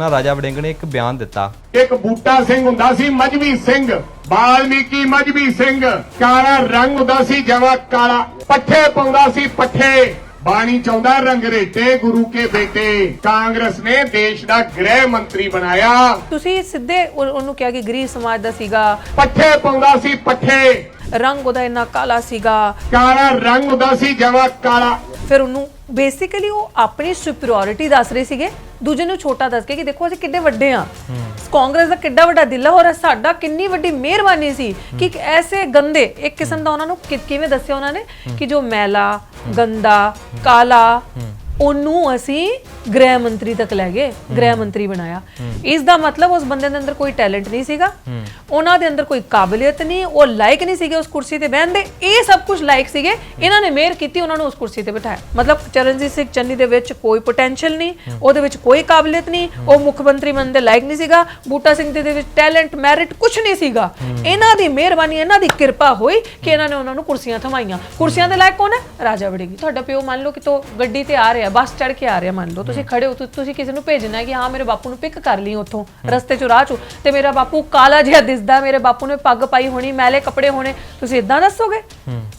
ਨਾ ਰਾਜਾ ਵੜਿੰਗ ਨੇ ਇੱਕ ਬਿਆਨ ਦਿੱਤਾ। ਇੱਕ ਬੂਟਾ ਸਿੰਘ ਹੁੰਦਾ ਸੀ ਮਜਬੀ ਸਿੰਘ ਬਾਲਮੀਕੀ ਮਜਬੀ ਸਿੰਘ। ਕਾਲਾ ਰੰਗ ਹੁੰਦਾ ਸੀ ਜਵਾ ਕਾਲਾ। ਪੱਠੇ ਪਾਉਂਦਾ ਸੀ ਪੱਠੇ। ਬਾਣੀ ਚਾਹੁੰਦਾ ਰੰਗਰੇਟੇ ਗੁਰੂ ਕੇ ਬੇਟੇ। ਕਾਂਗਰਸ ਨੇ ਦੇਸ਼ ਦਾ ਗ੍ਰਹਿ ਮੰਤਰੀ ਬਣਾਇਆ। ਤੁਸੀਂ ਸਿੱਧੇ ਉਹ- ਉਹਨੂੰ ਕਿਹਾ ਕਿ ਗਰੀਬ ਸਮਾਜ ਦਾ ਸੀਗਾ। ਪੱਠੇ ਪਾਉਂਦਾ ਸੀ ਪੱਠੇ। ਰੰਗ ਉਹਦਾ ਇੰਨਾ ਕਾਲਾ ਸੀਗਾ। ਕਾਲਾ ਰੰਗ ਹੁੰਦਾ ਸੀ ਜਵਾ ਕਾਲਾ। ਫਿਰ ਉਹਨੂੰ ਬੇਸਿਕਲੀ ਉਹ ਆਪਣੀ ਸੁਪੀਰੀਅਰਿਟੀ ਦੱਸ ਰਹੇ ਸੀਗੇ। ਦੂਜੇ ਨੂੰ ਛੋਟਾ ਦੱਸ ਕੇ ਕਿ ਦੇਖੋ ਅਸੀਂ ਕਿੰਨੇ ਵੱਡੇ ਆ। ਕਾਂਗਰਸ ਦਾ ਕਿੱਡਾ ਵੱਡਾ ਦਿਲ ਹੈ ਔਰ ਸਾਡਾ ਕਿੰਨੀ ਵੱਡੀ ਮਿਹਰਬਾਨੀ ਸੀ ਕਿ ਇੱਕ ਐਸੇ ਗੰਦੇ ਇੱਕ ਕਿਸਮ ਦਾ ਉਹਨਾਂ ਨੂੰ ਕਿਵੇਂ ਦੱਸਿਆ ਉਹਨਾਂ ਨੇ? ਕਿ ਜੋ ਮੈਲਾ ਗੰਦਾ ਕਾਲਾ ਉਹਨੂੰ ਅਸੀਂ ਗ੍ਰਹਿ ਮੰਤਰੀ ਤੱਕ ਲੈ ਗਏ ਗ੍ਰਹਿ ਮੰਤਰੀ ਬਣਾਇਆ। ਇਸ ਦਾ ਮਤਲਬ ਉਸ ਬੰਦੇ ਦੇ ਅੰਦਰ ਕੋਈ ਟੈਲੈਂਟ ਨਹੀਂ ਸੀਗਾ। ਉਹਨਾਂ ਦੇ ਅੰਦਰ ਕੋਈ ਕਾਬਲੀਅਤ ਨਹੀਂ, ਉਹ ਲਾਇਕ ਨਹੀਂ ਸੀਗੇ ਉਸ ਕੁਰਸੀ ਤੇ ਬਹਿਣ ਦੇ। ਇਹ ਸਭ ਕੁਝ ਲਾਇਕ ਸੀਗੇ। ਇਹਨਾਂ ਨੇ ਮਿਹਰ ਕੀਤੀ, ਉਹਨਾਂ ਨੂੰ ਉਸ ਕੁਰਸੀ ਤੇ ਬਿਠਾਇਆ। ਮਤਲਬ ਚਰਨਜੀਤ ਸਿੰਘ ਚੰਨੀ ਦੇ ਵਿੱਚ ਕੋਈ ਪੋਟੈਂਸ਼ੀਅਲ ਨਹੀਂ, ਉਹਦੇ ਵਿੱਚ ਕੋਈ ਕਾਬਲੀਅਤ ਨਹੀਂ, ਉਹ ਮੁੱਖ ਮੰਤਰੀ ਬਣਨ ਦੇ ਲਾਇਕ ਨਹੀਂ ਸੀਗਾ। ਬੂਟਾ ਸਿੰਘ ਦੇ ਵਿੱਚ ਟੈਲੈਂਟ ਮੈਰਿਟ ਕੁਝ ਨਹੀਂ ਸੀਗਾ। ਇਹਨਾਂ ਦੀ ਮਿਹਰਬਾਨੀ, ਇਹਨਾਂ ਦੀ ਕਿਰਪਾ ਹੋਈ ਕਿ ਇਹਨਾਂ ਨੇ ਉਹਨਾਂ ਨੂੰ ਕੁਰਸੀਆਂ ਥਮਾਈਆਂ। ਕੁਰਸੀਆਂ ਦੇ ਲਾਇਕ ਕੌਣ ਹੈ? ਰਾਜਾ ਵੜੇਗੀ। ਤੁਹਾਡਾ ਪਿਓ ਮੰਨ ਲਓ ਕਿ ਤੋ ਗੱਡੀ ਤੇ ਆ ਰਿਹਾ, ਬੱਸ ਚੜ ਕੇ ਆ ਰਿਹਾ ਮੰਨ ਲਓ। ਤੁਸੀਂ ਖੜੇ ਹੋ, ਤੁ- ਤੁਸੀਂ ਕਿਸੇ ਨੂੰ ਭੇਜਣਾ ਕਿ ਹਾਂ, ਮੇਰੇ ਬਾਪੂ ਨੂੰ ਪਿਕ ਕਰ ਲਈ ਉੱਥੋਂ, ਰਸਤੇ ਚੋਂ ਰਾਹ ਚੋਂ। ਤੇ ਮੇਰਾ ਬਾਪੂ ਕਾਲਾ ਜਿਹਾ ਦਿਸਦਾ ਮੇਰੇ ਬਾਪੂ ਨੇ ਪੱਗ ਪਾਈ ਹੋਣੀ ਮੈਲੇ ਕੱਪੜੇ ਹੋਣੇ ਤੁਸੀਂ ਇਦਾਂ ਦੱਸੋਗੇ?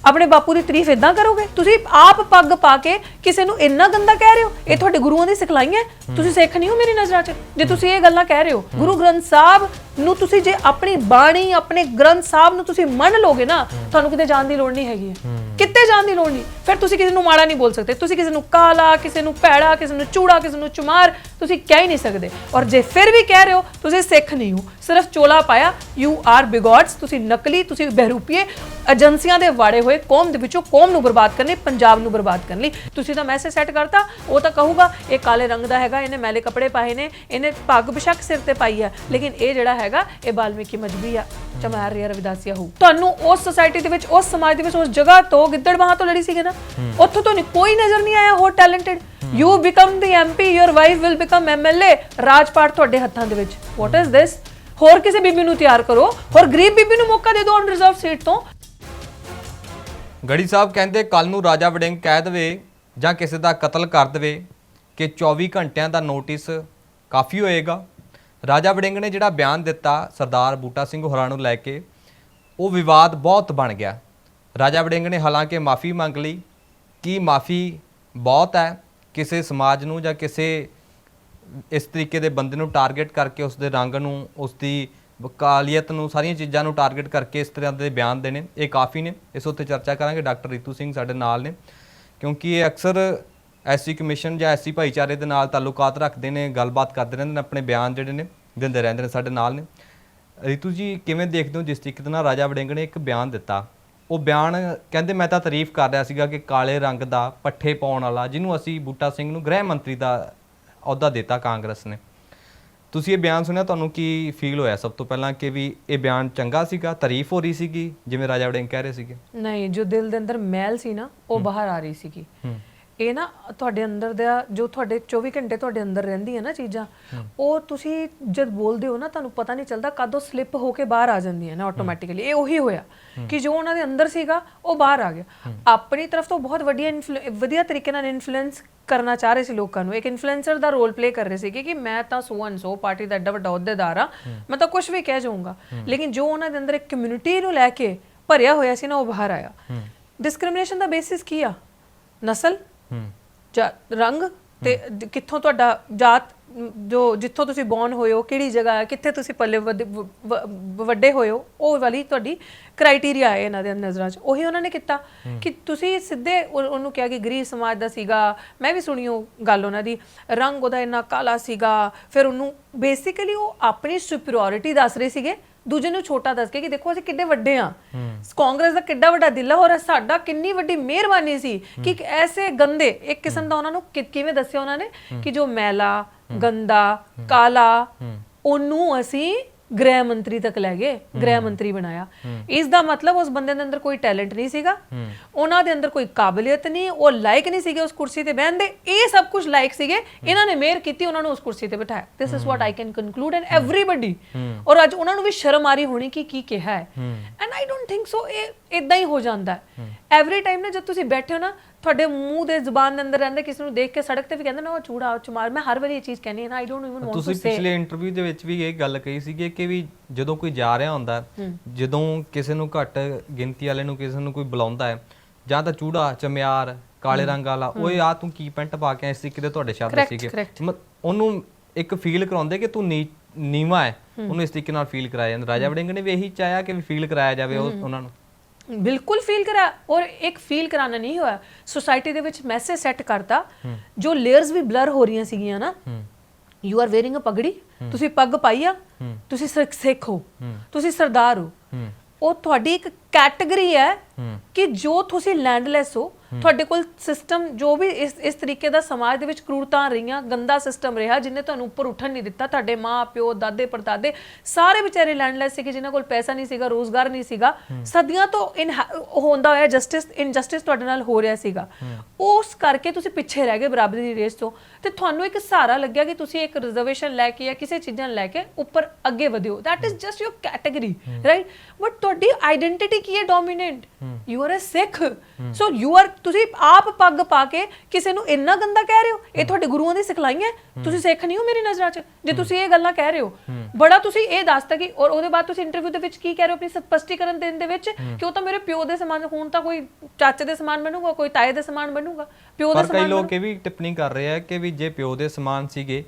ਆਪਣੇ ਬਾਪੂ ਦੀ ਤਾਰੀਫ ਇਦਾਂ ਕਰੋਗੇ? ਤੁਸੀਂ ਆਪ ਪੱਗ ਪਾ ਕੇ ਕਿਸੇ ਨੂੰ ਇੰਨਾ ਗੰਦਾ ਕਹਿ ਰਹੇ ਹੋ? ਇਹ ਤੁਹਾਡੇ ਗੁਰੂਆਂ ਦੀ ਸਿਖਲਾਈਆਂ ਹੈ। ਤੁਸੀਂ ਸਿੱਖ ਨਹੀਂ ਹੋ ਮੇਰੀ ਨਜ਼ਰਾਂ 'ਚ? ਜੇ ਤੁਸੀਂ ਇਹ ਗੱਲਾਂ ਕਹਿ ਰਹੇ ਹੋ ਗੁਰੂ ਗ੍ਰੰਥ ਸਾਹਿਬ ਨੂੰ ਤੁਸੀਂ ਜੇ ਆਪਣੀ ਬਾਣੀ ਆਪਣੇ ਗ੍ਰੰਥ ਸਾਹਿਬ ਨੂੰ ਤੁਸੀਂ ਮੰਨ ਲੋਗੇ ਨਾ ਤੁਹਾਨੂੰ ਕਿਤੇ ਜਾਣ ਦੀ ਲੋੜ ਨਹੀਂ ਹੈਗੀ ਕਿਤੇ ਜਾਣ ਦੀ ਲੋੜ ਨਹੀਂ? ਫਿਰ ਤੁਸੀਂ ਕਿਸੇ ਨੂੰ ਮਾੜਾ ਨਹੀਂ ਬੋਲ ਸਕਦੇ। ਤੁਸੀਂ ਕਿਸੇ ਨੂੰ ਕਾਲਾ ਕਿਸੇ ਨੂੰ ਭੈੜਾ ਕਿਸੇ ਨੂੰ ਚੂੜਾ ਕਿਸੇ ਨੂੰ ਚੁਮਾਰ ਤੁਸੀਂ ਕਹਿ ਹੀ ਨਹੀਂ ਸਕਦੇ। ਔਰ ਜੇ ਫਿਰ ਵੀ ਕਹਿ ਰਹੇ ਹੋ ਤੁਸੀਂ ਸਿੱਖ ਨਹੀਂ ਹੋ। ਸਿਰਫ ਚੋਲਾ ਪਾਇਆ ਯੂ ਆਰ ਬਿਗੋਡਸ ਤੁਸੀਂ ਨਕਲੀ ਤੁਸੀਂ ਬਹਿਰੂਪੀਏ ਏਜੰਸੀਆਂ ਦੇ ਵਾੜੇ ਹੋਏ ਕੌਮ ਦੇ ਵਿੱਚੋਂ ਕੌਮ ਨੂੰ ਬਰਬਾਦ ਕਰਨੇ ਪੰਜਾਬ ਨੂੰ ਬਰਬਾਦ ਕਰਨ ਲਈ। ਤੁਸੀਂ ਤਾਂ ਮੈਸੇਜ ਸੈੱਟ ਕਰਤਾ ਉਹ ਤਾਂ ਕਹੂਗਾ ਇਹ ਕਾਲੇ ਰੰਗ ਦਾ ਹੈਗਾ ਇਹਨੇ ਮੈਲੇ ਕੱਪੜੇ ਪਾਏ ਨੇ ਇਹਨੇ ਪੱਗ ਬਿਸ਼ਕ ਸਿਰ ਤੇ ਪਾਈ ਹੈ। ਲੇਕਿਨ ਇਹ ਜਿਹੜਾ ਹੈਗਾ ਇਹ ਬਾਲਮੀਕੀ ਮਜਬੀ ਆ ਚਮਾਰ ਰਿਆ ਰਵਿਦਾਸੀਆ ਹੋ ਤੁਹਾਨੂੰ ਉਸ ਸੋਸਾਇਟੀ ਦੇ ਵਿੱਚ ਉਸ ਸਮਾਜ ਦੇ ਵਿੱਚ ਉਸ ਜਗ੍ਹਾ ਤੋਂ ਗਿੱਦੜਬਾਹਾਂ ਤੋਂ ਲੜੀ ਸੀਗੇ ਨਾ ਉੱਥੋਂ ਤੋਂ ਨਹੀਂ ਕੋਈ ਨਜ਼ਰ ਨਹੀਂ ਆਇਆ ਹੋਰ talented you become the MP your wife will become MLA ਰਾਜਪਾਟ ਤੁਹਾਡੇ ਹੱਥਾਂ ਦੇ ਵਿੱਚ। ਵਾਟ ਇਜ਼ ਦਿਸ ਹੋਰ ਕਿਸੇ ਬੀਬੀ ਨੂੰ ਤਿਆਰ ਕਰੋ ਹੋਰ ਗਰੀਬ ਬੀਬੀ ਨੂੰ ਮੌਕਾ ਦੇ ਦਿਓ ਔਨ ਰਿਜ਼ਰਵ ਸੀਟ ਤੋਂ। ਗੜੀ ਸਾਹਿਬ ਕਹਿੰਦੇ ਕੱਲ ਨੂੰ ਰਾਜਾ ਵੜਿੰਗ ਕਹਿ ਦੇਵੇ ਜਾਂ ਕਿਸੇ ਦਾ ਕਤਲ ਕਰ ਦੇਵੇ ਕਿ 24 ਘੰਟਿਆਂ ਦਾ ਨੋਟਿਸ ਕਾਫੀ ਹੋਏਗਾ। ਰਾਜਾ ਵੜਿੰਗ ਨੇ ਜਿਹੜਾ ਬਿਆਨ ਦਿੱਤਾ ਸਰਦਾਰ ਬੂਟਾ ਸਿੰਘ ਹੋਰਾਂ ਨੂੰ ਲੈ ਕੇ, ਉਹ ਵਿਵਾਦ ਬਹੁਤ ਬਣ ਗਿਆ। ਰਾਜਾ ਵੜਿੰਗ ਨੇ ਹਾਲਾਂਕਿ ਮਾਫੀ ਮੰਗ ਲਈ। ਕਿ ਮਾਫੀ ਬਹੁਤ ਹੈ? ਕਿਸੇ ਸਮਾਜ ਨੂੰ ਜਾਂ ਕਿਸੇ ਇਸ ਤਰੀਕੇ ਦੇ ਬੰਦੇ ਨੂੰ ਟਾਰਗੇਟ ਕਰਕੇ ਉਸ ਦੇ ਰੰਗ ਨੂੰ, ਉਸ ਦੀ ਵਕਾਲੀਅਤ ਨੂੰ, ਸਾਰੀਆਂ ਚੀਜ਼ਾਂ ਨੂੰ ਟਾਰਗੇਟ ਕਰਕੇ ਇਸ ਤਰ੍ਹਾਂ ਦੇ ਬਿਆਨ ਦੇਣੇ, ਇਹ ਕਾਫੀ ਨੇ। ਇਸ ਉੱਤੇ ਚਰਚਾ ਕਰਾਂਗੇ, ਡਾਕਟਰ ਰੀਤੂ ਸਿੰਘ ਸਾਡੇ ਨਾਲ ਨੇ। ਕਿਉਂਕਿ ਇਹ ਅਕਸਰ ਐਸਸੀ ਕਮਿਸ਼ਨ ਜਾਂ ਐਸਸੀ ਭਾਈਚਾਰੇ ਦੇ ਨਾਲ ਤਾਲੁਕਾਤ ਰੱਖਦੇ ਨੇ, ਗੱਲਬਾਤ ਕਰਦੇ ਰਹਿੰਦੇ ਨੇ, ਆਪਣੇ ਬਿਆਨ ਜਿਹੜੇ ਨੇ, ਦਿੰਦੇ ਰਹਿੰਦੇ ਨੇ ਸਾਡੇ ਨਾਲ ਨੇ। ਰੀਤੂ ਜੀ, ਕਿਵੇਂ ਦੇਖਦੇ ਹੋ ਜਿਸ ਤਰੀਕੇ ਦੇ ਨਾਲ ਰਾਜਾ ਵੜਿੰਗ ਨੇ ਇੱਕ ਬਿਆਨ ਦਿੱਤਾ? ਉਹ ਬਿਆਨ ਕਹਿੰਦੇ, ਮੈਂ ਤਾਂ ਤਾਰੀਫ ਕਰ ਰਿਹਾ ਸੀਗਾ ਕਿ ਕਾਲੇ ਰੰਗ ਦਾ ਪੱਠੇ ਪਾਉਣ ਵਾਲਾ, ਜਿਹਨੂੰ ਅਸੀਂ ਬੂਟਾ ਸਿੰਘ ਨੂੰ ਗ੍ਰਹਿ ਮੰਤਰੀ ਦਾ ਅਹੁਦਾ ਦਿੱਤਾ ਕਾਂਗਰਸ ਨੇ। ਤੁਸੀਂ ਇਹ ਬਿਆਨ ਸੁਣਿਆ ਤੁਹਾਨੂੰ ਕੀ ਫੀਲ ਹੋਇਆ ਸਭ ਤੋਂ ਪਹਿਲਾਂ ਕਿ ਵੀ ਇਹ ਬਿਆਨ ਚੰਗਾ ਸੀਗਾ ਤਾਰੀਫ ਹੋ ਰਹੀ ਸੀਗੀ ਜਿਵੇਂ ਰਾਜਾ ਵੜਿੰਗ ਕਹਿ ਰਹੇ ਸੀਗੇ? ਨਹੀਂ ਜੋ ਦਿਲ ਦੇ ਅੰਦਰ ਮੈਲ ਸੀ ਨਾ ਉਹ ਬਾਹਰ ਆ ਰਹੀ ਸੀਗੀ। ਇਹ ਨਾ ਤੁਹਾਡੇ ਅੰਦਰ ਦਾ ਜੋ ਤੁਹਾਡੇ 24 ਘੰਟੇ ਤੁਹਾਡੇ ਅੰਦਰ ਰਹਿੰਦੀ ਹੈ ਨਾ ਚੀਜ਼ਾਂ ਉਹ ਤੁਸੀਂ ਜਦ ਬੋਲਦੇ ਹੋ ਨਾ ਤੁਹਾਨੂੰ ਪਤਾ ਨਹੀਂ ਚੱਲਦਾ ਕਦੋਂ ਸਲਿੱਪ ਹੋ ਕੇ ਬਾਹਰ ਆ ਜਾਂਦੀਆਂ ਨੇ ਆਟੋਮੈਟਿਕਲੀ ਇਹ ਉਹੀ ਹੋਇਆ ਕਿ ਜੋ ਉਹਨਾਂ ਦੇ ਅੰਦਰ ਸੀਗਾ ਉਹ ਬਾਹਰ ਆ ਗਿਆ। ਆਪਣੀ ਤਰਫ ਤੋਂ ਬਹੁਤ ਵਧੀਆ ਵਧੀਆ ਤਰੀਕੇ ਨਾਲ ਇਨਫਲੂਐਂਸ ਕਰਨਾ ਚਾਹ ਰਹੇ ਸੀ ਲੋਕਾਂ ਨੂੰ। ਇੱਕ ਇਨਫਲੂਐਂਸਰ ਦਾ ਰੋਲ ਪਲੇ ਕਰ ਰਹੇ ਸੀਗੇ ਕਿ ਮੈਂ ਤਾਂ ਸੋ ਐਂਡ ਸੋ ਪਾਰਟੀ ਦਾ ਐਡਾ ਵੱਡਾ ਅਹੁਦੇਦਾਰ ਆ ਮੈਂ ਤਾਂ ਕੁਝ ਵੀ ਕਹਿ ਜਾਊਂਗਾ। ਲੇਕਿਨ ਜੋ ਉਹਨਾਂ ਦੇ ਅੰਦਰ ਇੱਕ ਕਮਿਊਨਿਟੀ ਨੂੰ ਲੈ ਕੇ ਭਰਿਆ ਹੋਇਆ ਸੀ ਨਾ ਉਹ ਬਾਹਰ ਆਇਆ। ਡਿਸਕ੍ਰਿਮੀਨੇਸ਼ਨ ਦਾ ਬੇਸਿਸ ਕੀ ਆ? ਨਸਲ? ਜਾਂ ਰੰਗ ਤੇ ਕਿੱਥੋਂ ਤੁਹਾਡਾ ਜਾਤ ਜੋ ਜਿੱਥੋਂ ਤੁਸੀਂ ਬੌਰਨ ਹੋਏ ਹੋ ਕਿਹੜੀ ਜਗ੍ਹਾ ਹੈ ਕਿੱਥੇ ਤੁਸੀਂ ਪੱਲੇ ਵੱਡੇ- ਹੋਏ ਹੋ ਉਹ ਵਾਲੀ ਤੁਹਾਡੀ ਕ੍ਰਾਈਟੇਰੀਆ ਹੈ ਇਹਨਾਂ ਦੇ ਨਜ਼ਰਾਂ 'ਚ। ਉਹੀ ਉਹਨਾਂ ਨੇ ਕੀਤਾ ਕਿ ਤੁਸੀਂ ਸਿੱਧੇ ਉਹ- ਉਹਨੂੰ ਕਿਹਾ ਕਿ ਗਰੀਬ ਸਮਾਜ ਦਾ ਸੀਗਾ ਮੈਂ ਵੀ ਸੁਣੀ ਉਹ ਗੱਲ ਉਹਨਾਂ ਦੀ ਰੰਗ ਉਹਦਾ ਇੰਨਾ ਕਾਲਾ ਸੀਗਾ ਫਿਰ ਉਹਨੂੰ ਬੇਸਿਕਲੀ ਉਹ ਆਪਣੀ ਸੁਪੀਰੀਅਰਿਟੀ ਦੱਸ ਰਹੇ ਸੀਗੇ ਦੂਜੇ ਨੂੰ ਛੋਟਾ ਦੱਸ ਕੇ ਕਿ ਦੇਖੋ ਅਸੀਂ ਕਿੱਡੇ ਵੱਡੇ ਆ। ਕਾਂਗਰਸ ਦਾ ਕਿੱਡਾ ਵੱਡਾ ਦਿਲ ਹੈ ਔਰ ਸਾਡਾ ਕਿੰਨੀ ਵੱਡੀ ਮਿਹਰਬਾਨੀ ਸੀ ਕਿ ਐਸੇ ਗੰਦੇ ਇੱਕ ਕਿਸਮ ਦਾ ਉਹਨਾਂ ਨੂੰ ਕਿਵੇਂ ਦੱਸਿਆ ਉਹਨਾਂ ਨੇ ਕਿ ਜੋ ਮੈਲਾ ਗੰਦਾ ਕਾਲਾ ਉਹਨੂੰ ਅਸੀਂ ਗ੍ਰਹਿ ਮੰਤਰੀ ਤੱਕ ਲੈ ਗਏ ਗ੍ਰਹਿ ਮੰਤਰੀ ਬਣਾਇਆ। ਇਸ ਦਾ ਮਤਲਬ ਉਸ ਬੰਦੇ ਦੇ ਅੰਦਰ ਕੋਈ ਟੈਲੈਂਟ ਨਹੀਂ ਸੀਗਾ। ਉਹਨਾਂ ਦੇ ਅੰਦਰ ਕੋਈ ਕਾਬਲੀਅਤ ਨਹੀਂ ਉਹ ਲਾਇਕ ਨਹੀਂ ਸੀਗੇ ਉਸ ਕੁਰਸੀ ਤੇ ਬਹਿਣ ਦੇ। ਇਹ ਸਭ ਕੁਝ ਲਾਇਕ ਸੀਗੇ। ਇਹਨਾਂ ਨੇ ਮਿਹਰ ਕੀਤੀ ਉਹਨਾਂ ਨੂੰ ਉਸ ਕੁਰਸੀ ਤੇ ਬਿਠਾਇਆ। This is what I can conclude and everybody ਔਰ ਅੱਜ ਉਹਨਾਂ ਨੂੰ ਵੀ ਸ਼ਰਮ ਆ ਰਹੀ ਹੋਣੀ ਕਿ ਕੀ ਕਿਹਾ ਹੈ। And I don't think so ਇਹ ਇਦਾਂ ਹੀ ਹੋ ਜਾਂਦਾ ਹੈ। ਐਵਰੀ ਟਾਈਮ ਨਾ ਜਦ ਤੁਸੀਂ ਬੈਠੇ ਹੋ ਨਾ ਤੁਹਾਡੇ ਮੂੰਹ ਦੇ ਜ਼ੁਬਾਨ ਦੇ ਅੰਦਰ ਰਹਿੰਦੇ ਕਿਸੇ ਨੂੰ ਦੇਖ ਕੇ ਸੜਕ ਤੇ ਵੀ ਕਹਿੰਦੇ ਨਾ ਉਹ ਚੂੜਾ ਉਹ ਚਮਾਰ। ਮੈਂ ਹਰ ਵਾਰੀ ਇਹ ਚੀਜ਼ ਕਹਿੰਦੀ ਹਾਂ ਨਾ I don't even want to ਤੁਸੀਂ ਸੇ ਪਿਛਲੇ ਇੰਟਰਵਿਊ ਦੇ ਵਿੱਚ ਵੀ ਇਹ ਗੱਲ ਕਹੀ ਸੀਗੀ ਕਿ ਵੀ ਜਦੋਂ ਕੋਈ ਜਾ ਰਿਹਾ ਹੁੰਦਾ ਜਦੋਂ ਕਿਸੇ ਨੂੰ ਘੱਟ ਗਿਣਤੀ ਵਾਲੇ ਨੂੰ ਕਿਸੇ ਨੂੰ ਕੋਈ ਬੁਲਾਉਂਦਾ ਹੈ ਜਾਂ ਤਾਂ ਚੂੜਾ ਚਮਿਆਰ ਕਾਲੇ ਰੰਗ ਵਾਲਾ ਓਏ ਆ ਤੂੰ ਕੀ ਪੈਂਟ ਪਾ ਕੇ ਆਇਆ ਸੀ ਕਿਤੇ ਤੁਹਾਡੇ ਸ਼ਬਦ Correct, ਸੀਗੇ। correct. ਮ- ਉਹਨੂੰ ਇੱਕ ਫੀਲ ਕਰਾਉਂਦੇ ਕਿ ਤੂੰ ਨੀਵਾਂ ਹੈ। ਉਹਨੂੰ ਇਸ ਤਰੀਕੇ ਨਾਲ ਫੀਲ ਕਰਾਇਆ ਜਾਂਦਾ। ਰਾਜਾ ਵੜਿੰਗ ਨੇ ਵੀ ਇਹੀ ਚਾਹਿਆ ਕਿ ਵੀ ਫੀਲ ਕਰਾਇਆ ਜਾਵੇ ਉਹ ਉਹਨਾਂ ਨੂੰ। ਬਿਲਕੁਲ ਫੀਲ ਕਰਾ ਔਰ ਇੱਕ ਫੀਲ ਕਰਾਣਾ ਨਹੀਂ ਹੋਇਆ। ਸੋਸਾਇਟੀ ਦੇ ਵਿੱਚ ਮੈਸੇਜ ਸੈੱਟ ਕਰਤਾ ਜੋ ਲੇਅਰਸ ਵੀ ਬਲਰ ਹੋ ਰਹੀਆਂ ਸੀਗੀਆਂ ਨਾ ਯੂ ਆਰ ਵੇਅਰਿੰਗ ਅ ਪਗੜੀ ਤੁਸੀਂ ਪੱਗ ਪਾਈ ਆ ਤੁਸੀਂ ਸਿੱਖ ਹੋ ਤੁਸੀਂ ਸਰਦਾਰ ਹੂੰ। ਉਹ ਤੁਹਾਡੀ ਇੱਕ ਕੈਟਾਗਰੀ ਹੈ ਕਿ ਜੋ ਤੁਸੀਂ ਲੈਂਡਲੈਸ ਹੋ ਤੁਹਾਡੇ ਕੋਲ ਸਿਸਟਮ ਜੋ ਵੀ ਇਸ ਇਸ ਤਰੀਕੇ ਦਾ ਸਮਾਜ ਦੇ ਵਿੱਚ ਕਰੂਰਤਾਂ ਰਹੀਆਂ ਗੰਦਾ ਸਿਸਟਮ ਰਿਹਾ ਜਿਨੇ ਤੁਹਾਨੂੰ ਉੱਪਰ ਉੱਠਣ ਨਹੀਂ ਦਿੱਤਾ ਤੁਹਾਡੇ ਮਾਂ ਪਿਓ ਦਾਦੇ ਪੜਦਾਦੇ ਸਾਰੇ ਵਿਚਾਰੇ ਲੈਂਡਲੈਸ ਸੀਗੇ ਜਿਨ੍ਹਾਂ ਕੋਲ ਪੈਸਾ ਨਹੀਂ ਸੀਗਾ ਰੋਜ਼ਗਾਰ ਨਹੀਂ ਸੀਗਾ ਸਦੀਆਂ ਤੋਂ ਇਨ ਹੁੰਦਾ ਹੋਇਆ ਜਸਟਿਸ ਇਨਜਸਟਿਸ ਤੁਹਾਡੇ ਨਾਲ ਹੋ ਰਿਹਾ ਸੀਗਾ। ਉਸ ਕਰਕੇ ਤੁਸੀਂ ਪਿੱਛੇ ਰਹਿ ਗਏ ਬਰਾਬਰੀ ਦੀ ਰੇਸ ਤੋਂ। ਤੇ ਤੁਹਾਨੂੰ ਇੱਕ ਸਹਾਰਾ ਲੱਗਿਆ ਕਿ ਤੁਸੀਂ ਇੱਕ ਰਿਜ਼ਰਵੇਸ਼ਨ ਲੈ ਕੇ ਜਾਂ ਕਿਸੇ ਚੀਜ਼ਾਂ ਲੈ ਕੇ ਉੱਪਰ ਅੱਗੇ ਵਧਿਓ। That is just your category right? But ਤੁਹਾਡੀ ਆਇਡੈਂਟੀਟੀ ਕੀ ਹੈ dominant you are a Sikh so you are ਤੁਸੀਂ ਆਪ ਪੱਗ ਪਾ ਕੇ ਕਿਸੇ ਨੂੰ ਇੰਨਾ ਗੰਦਾ ਕਹਿ ਰਹੇ ਹੋ? ਇਹ ਤੁਹਾਡੇ ਗੁਰੂਆਂ ਦੀ ਸਿਖਲਾਈ ਹੈ? ਤੁਸੀਂ ਸਿੱਖ ਨਹੀਂ ਹੋ ਮੇਰੀ ਨਜ਼ਰਾਂ 'ਚ? ਜੇ ਤੁਸੀਂ ਇਹ ਗੱਲਾਂ ਕਹਿ ਰਹੇ ਹੋ ਬੜਾ ਤੁਸੀਂ ਇਹ ਦੱਸਤਾ ਕਿ ਔਰ ਉਹਦੇ ਬਾਅਦ ਤੁਸੀਂ ਇੰਟਰਵਿਊ ਦੇ ਵਿੱਚ ਕੀ ਕਹਿ ਰਹੇ ਹੋ ਆਪਣੀ ਸਪਸ਼ਟੀਕਰਨ ਦੇਣ ਦੇ ਵਿੱਚ? ਕਿ ਉਹ ਤਾਂ ਮੇਰੇ ਪਿਓ ਦੇ ਸਮਾਨ ਹੁਣ ਤਾਂ ਕੋਈ ਚਾਚੇ ਦੇ ਸਮਾਨ ਬਣੂਗਾ ਕੋਈ ਤਾਏ ਦੇ ਸਮਾਨ ਬਣੂਗਾ ਪਿਓ ਦੇ ਪਰ ਕਈ ਸਮਾਨ ਲੋਕ ਇਹ ਵੀ ਟਿੱਪਣੀ ਕਰ ਰਹੇ ਆ ਕਿ ਵੀ ਜੇ ਪਿਓ ਦੇ ਸਮਾਨ ਸੀਗੇ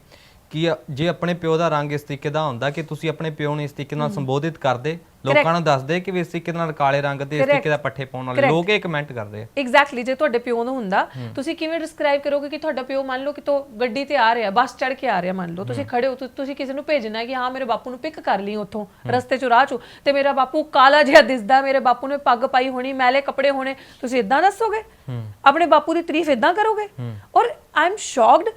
ਕਿ ਜੇ ਆਪਣੇ ਪਿਓ ਦਾ ਰੰਗ ਇਸ ਤਰੀਕੇ ਦਾ ਹੁੰਦਾ ਕਿ ਤੁਸੀਂ ਆਪਣੇ ਪਿਓ ਨੂੰ ਇਸ ਤਰੀਕੇ ਨਾਲ ਸੰਬੋਧਿਤ ਕਰਦੇ ਲੋਕਾਂ ਨੂੰ ਦੱਸਦੇ ਕਿ ਵੀ ਇਸ ਤਰੀਕੇ ਨਾਲ ਕਾਲੇ ਰੰਗ ਦੇ ਇਸ ਤਰੀਕੇ ਦਾ ਪੱਠੇ ਪਾਉਣ ਵਾਲੇ ਲੋਕ ਇਹ ਕਮੈਂਟ ਕਰਦੇ ਆ। ਐਗਜ਼ੈਕਟਲੀ ਜੇ ਤੁਹਾਡੇ ਪਿਓ ਦਾ ਹੁੰਦਾ ਤੁਸੀਂ ਕਿਵੇਂ ਡਿਸਕ੍ਰਾਈਬ ਕਰੋਗੇ ਕਿ ਤੁਹਾਡਾ ਪਿਓ ਮੰਨ ਲਓ ਕਿ ਤੋ ਗੱਡੀ ਤੇ ਆ ਰਿਹਾ ਬੱਸ ਚੜ ਕੇ ਆ ਰਿਹਾ ਮੰਨ ਲਓ ਤੁਸੀਂ ਖੜੇ ਹੋ ਤੁ- ਤੁਸੀਂ ਕਿਸੇ ਨੂੰ ਭੇਜਣਾ ਕਿ ਹਾਂ ਮੇਰੇ ਬਾਪੂ ਨੂੰ ਪਿਕ ਕਰ ਲਈ ਉੱਥੋਂ ਰਸਤੇ 'ਚ ਰਾਹ 'ਚ ਤੇ ਮੇਰਾ ਬਾਪੂ ਕਾਲਾ ਜਿਹਾ ਦਿਸਦਾ ਮੇਰੇ ਬਾਪੂ ਨੇ ਪੱਗ ਪਾਈ ਹੋਣੀ ਮੈਲੇ ਕੱਪੜੇ ਹੋਣੇ ਤੁਸੀਂ ਇਦਾਂ ਦੱਸੋਗੇ? ਆਪਣੇ ਬਾਪੂ ਦੀ ਤਾਰੀਫ ਇਦਾਂ ਕਰੋਗੇ? ਔਰ ਆਈ ਐਮ ਸ਼ੌਕਡ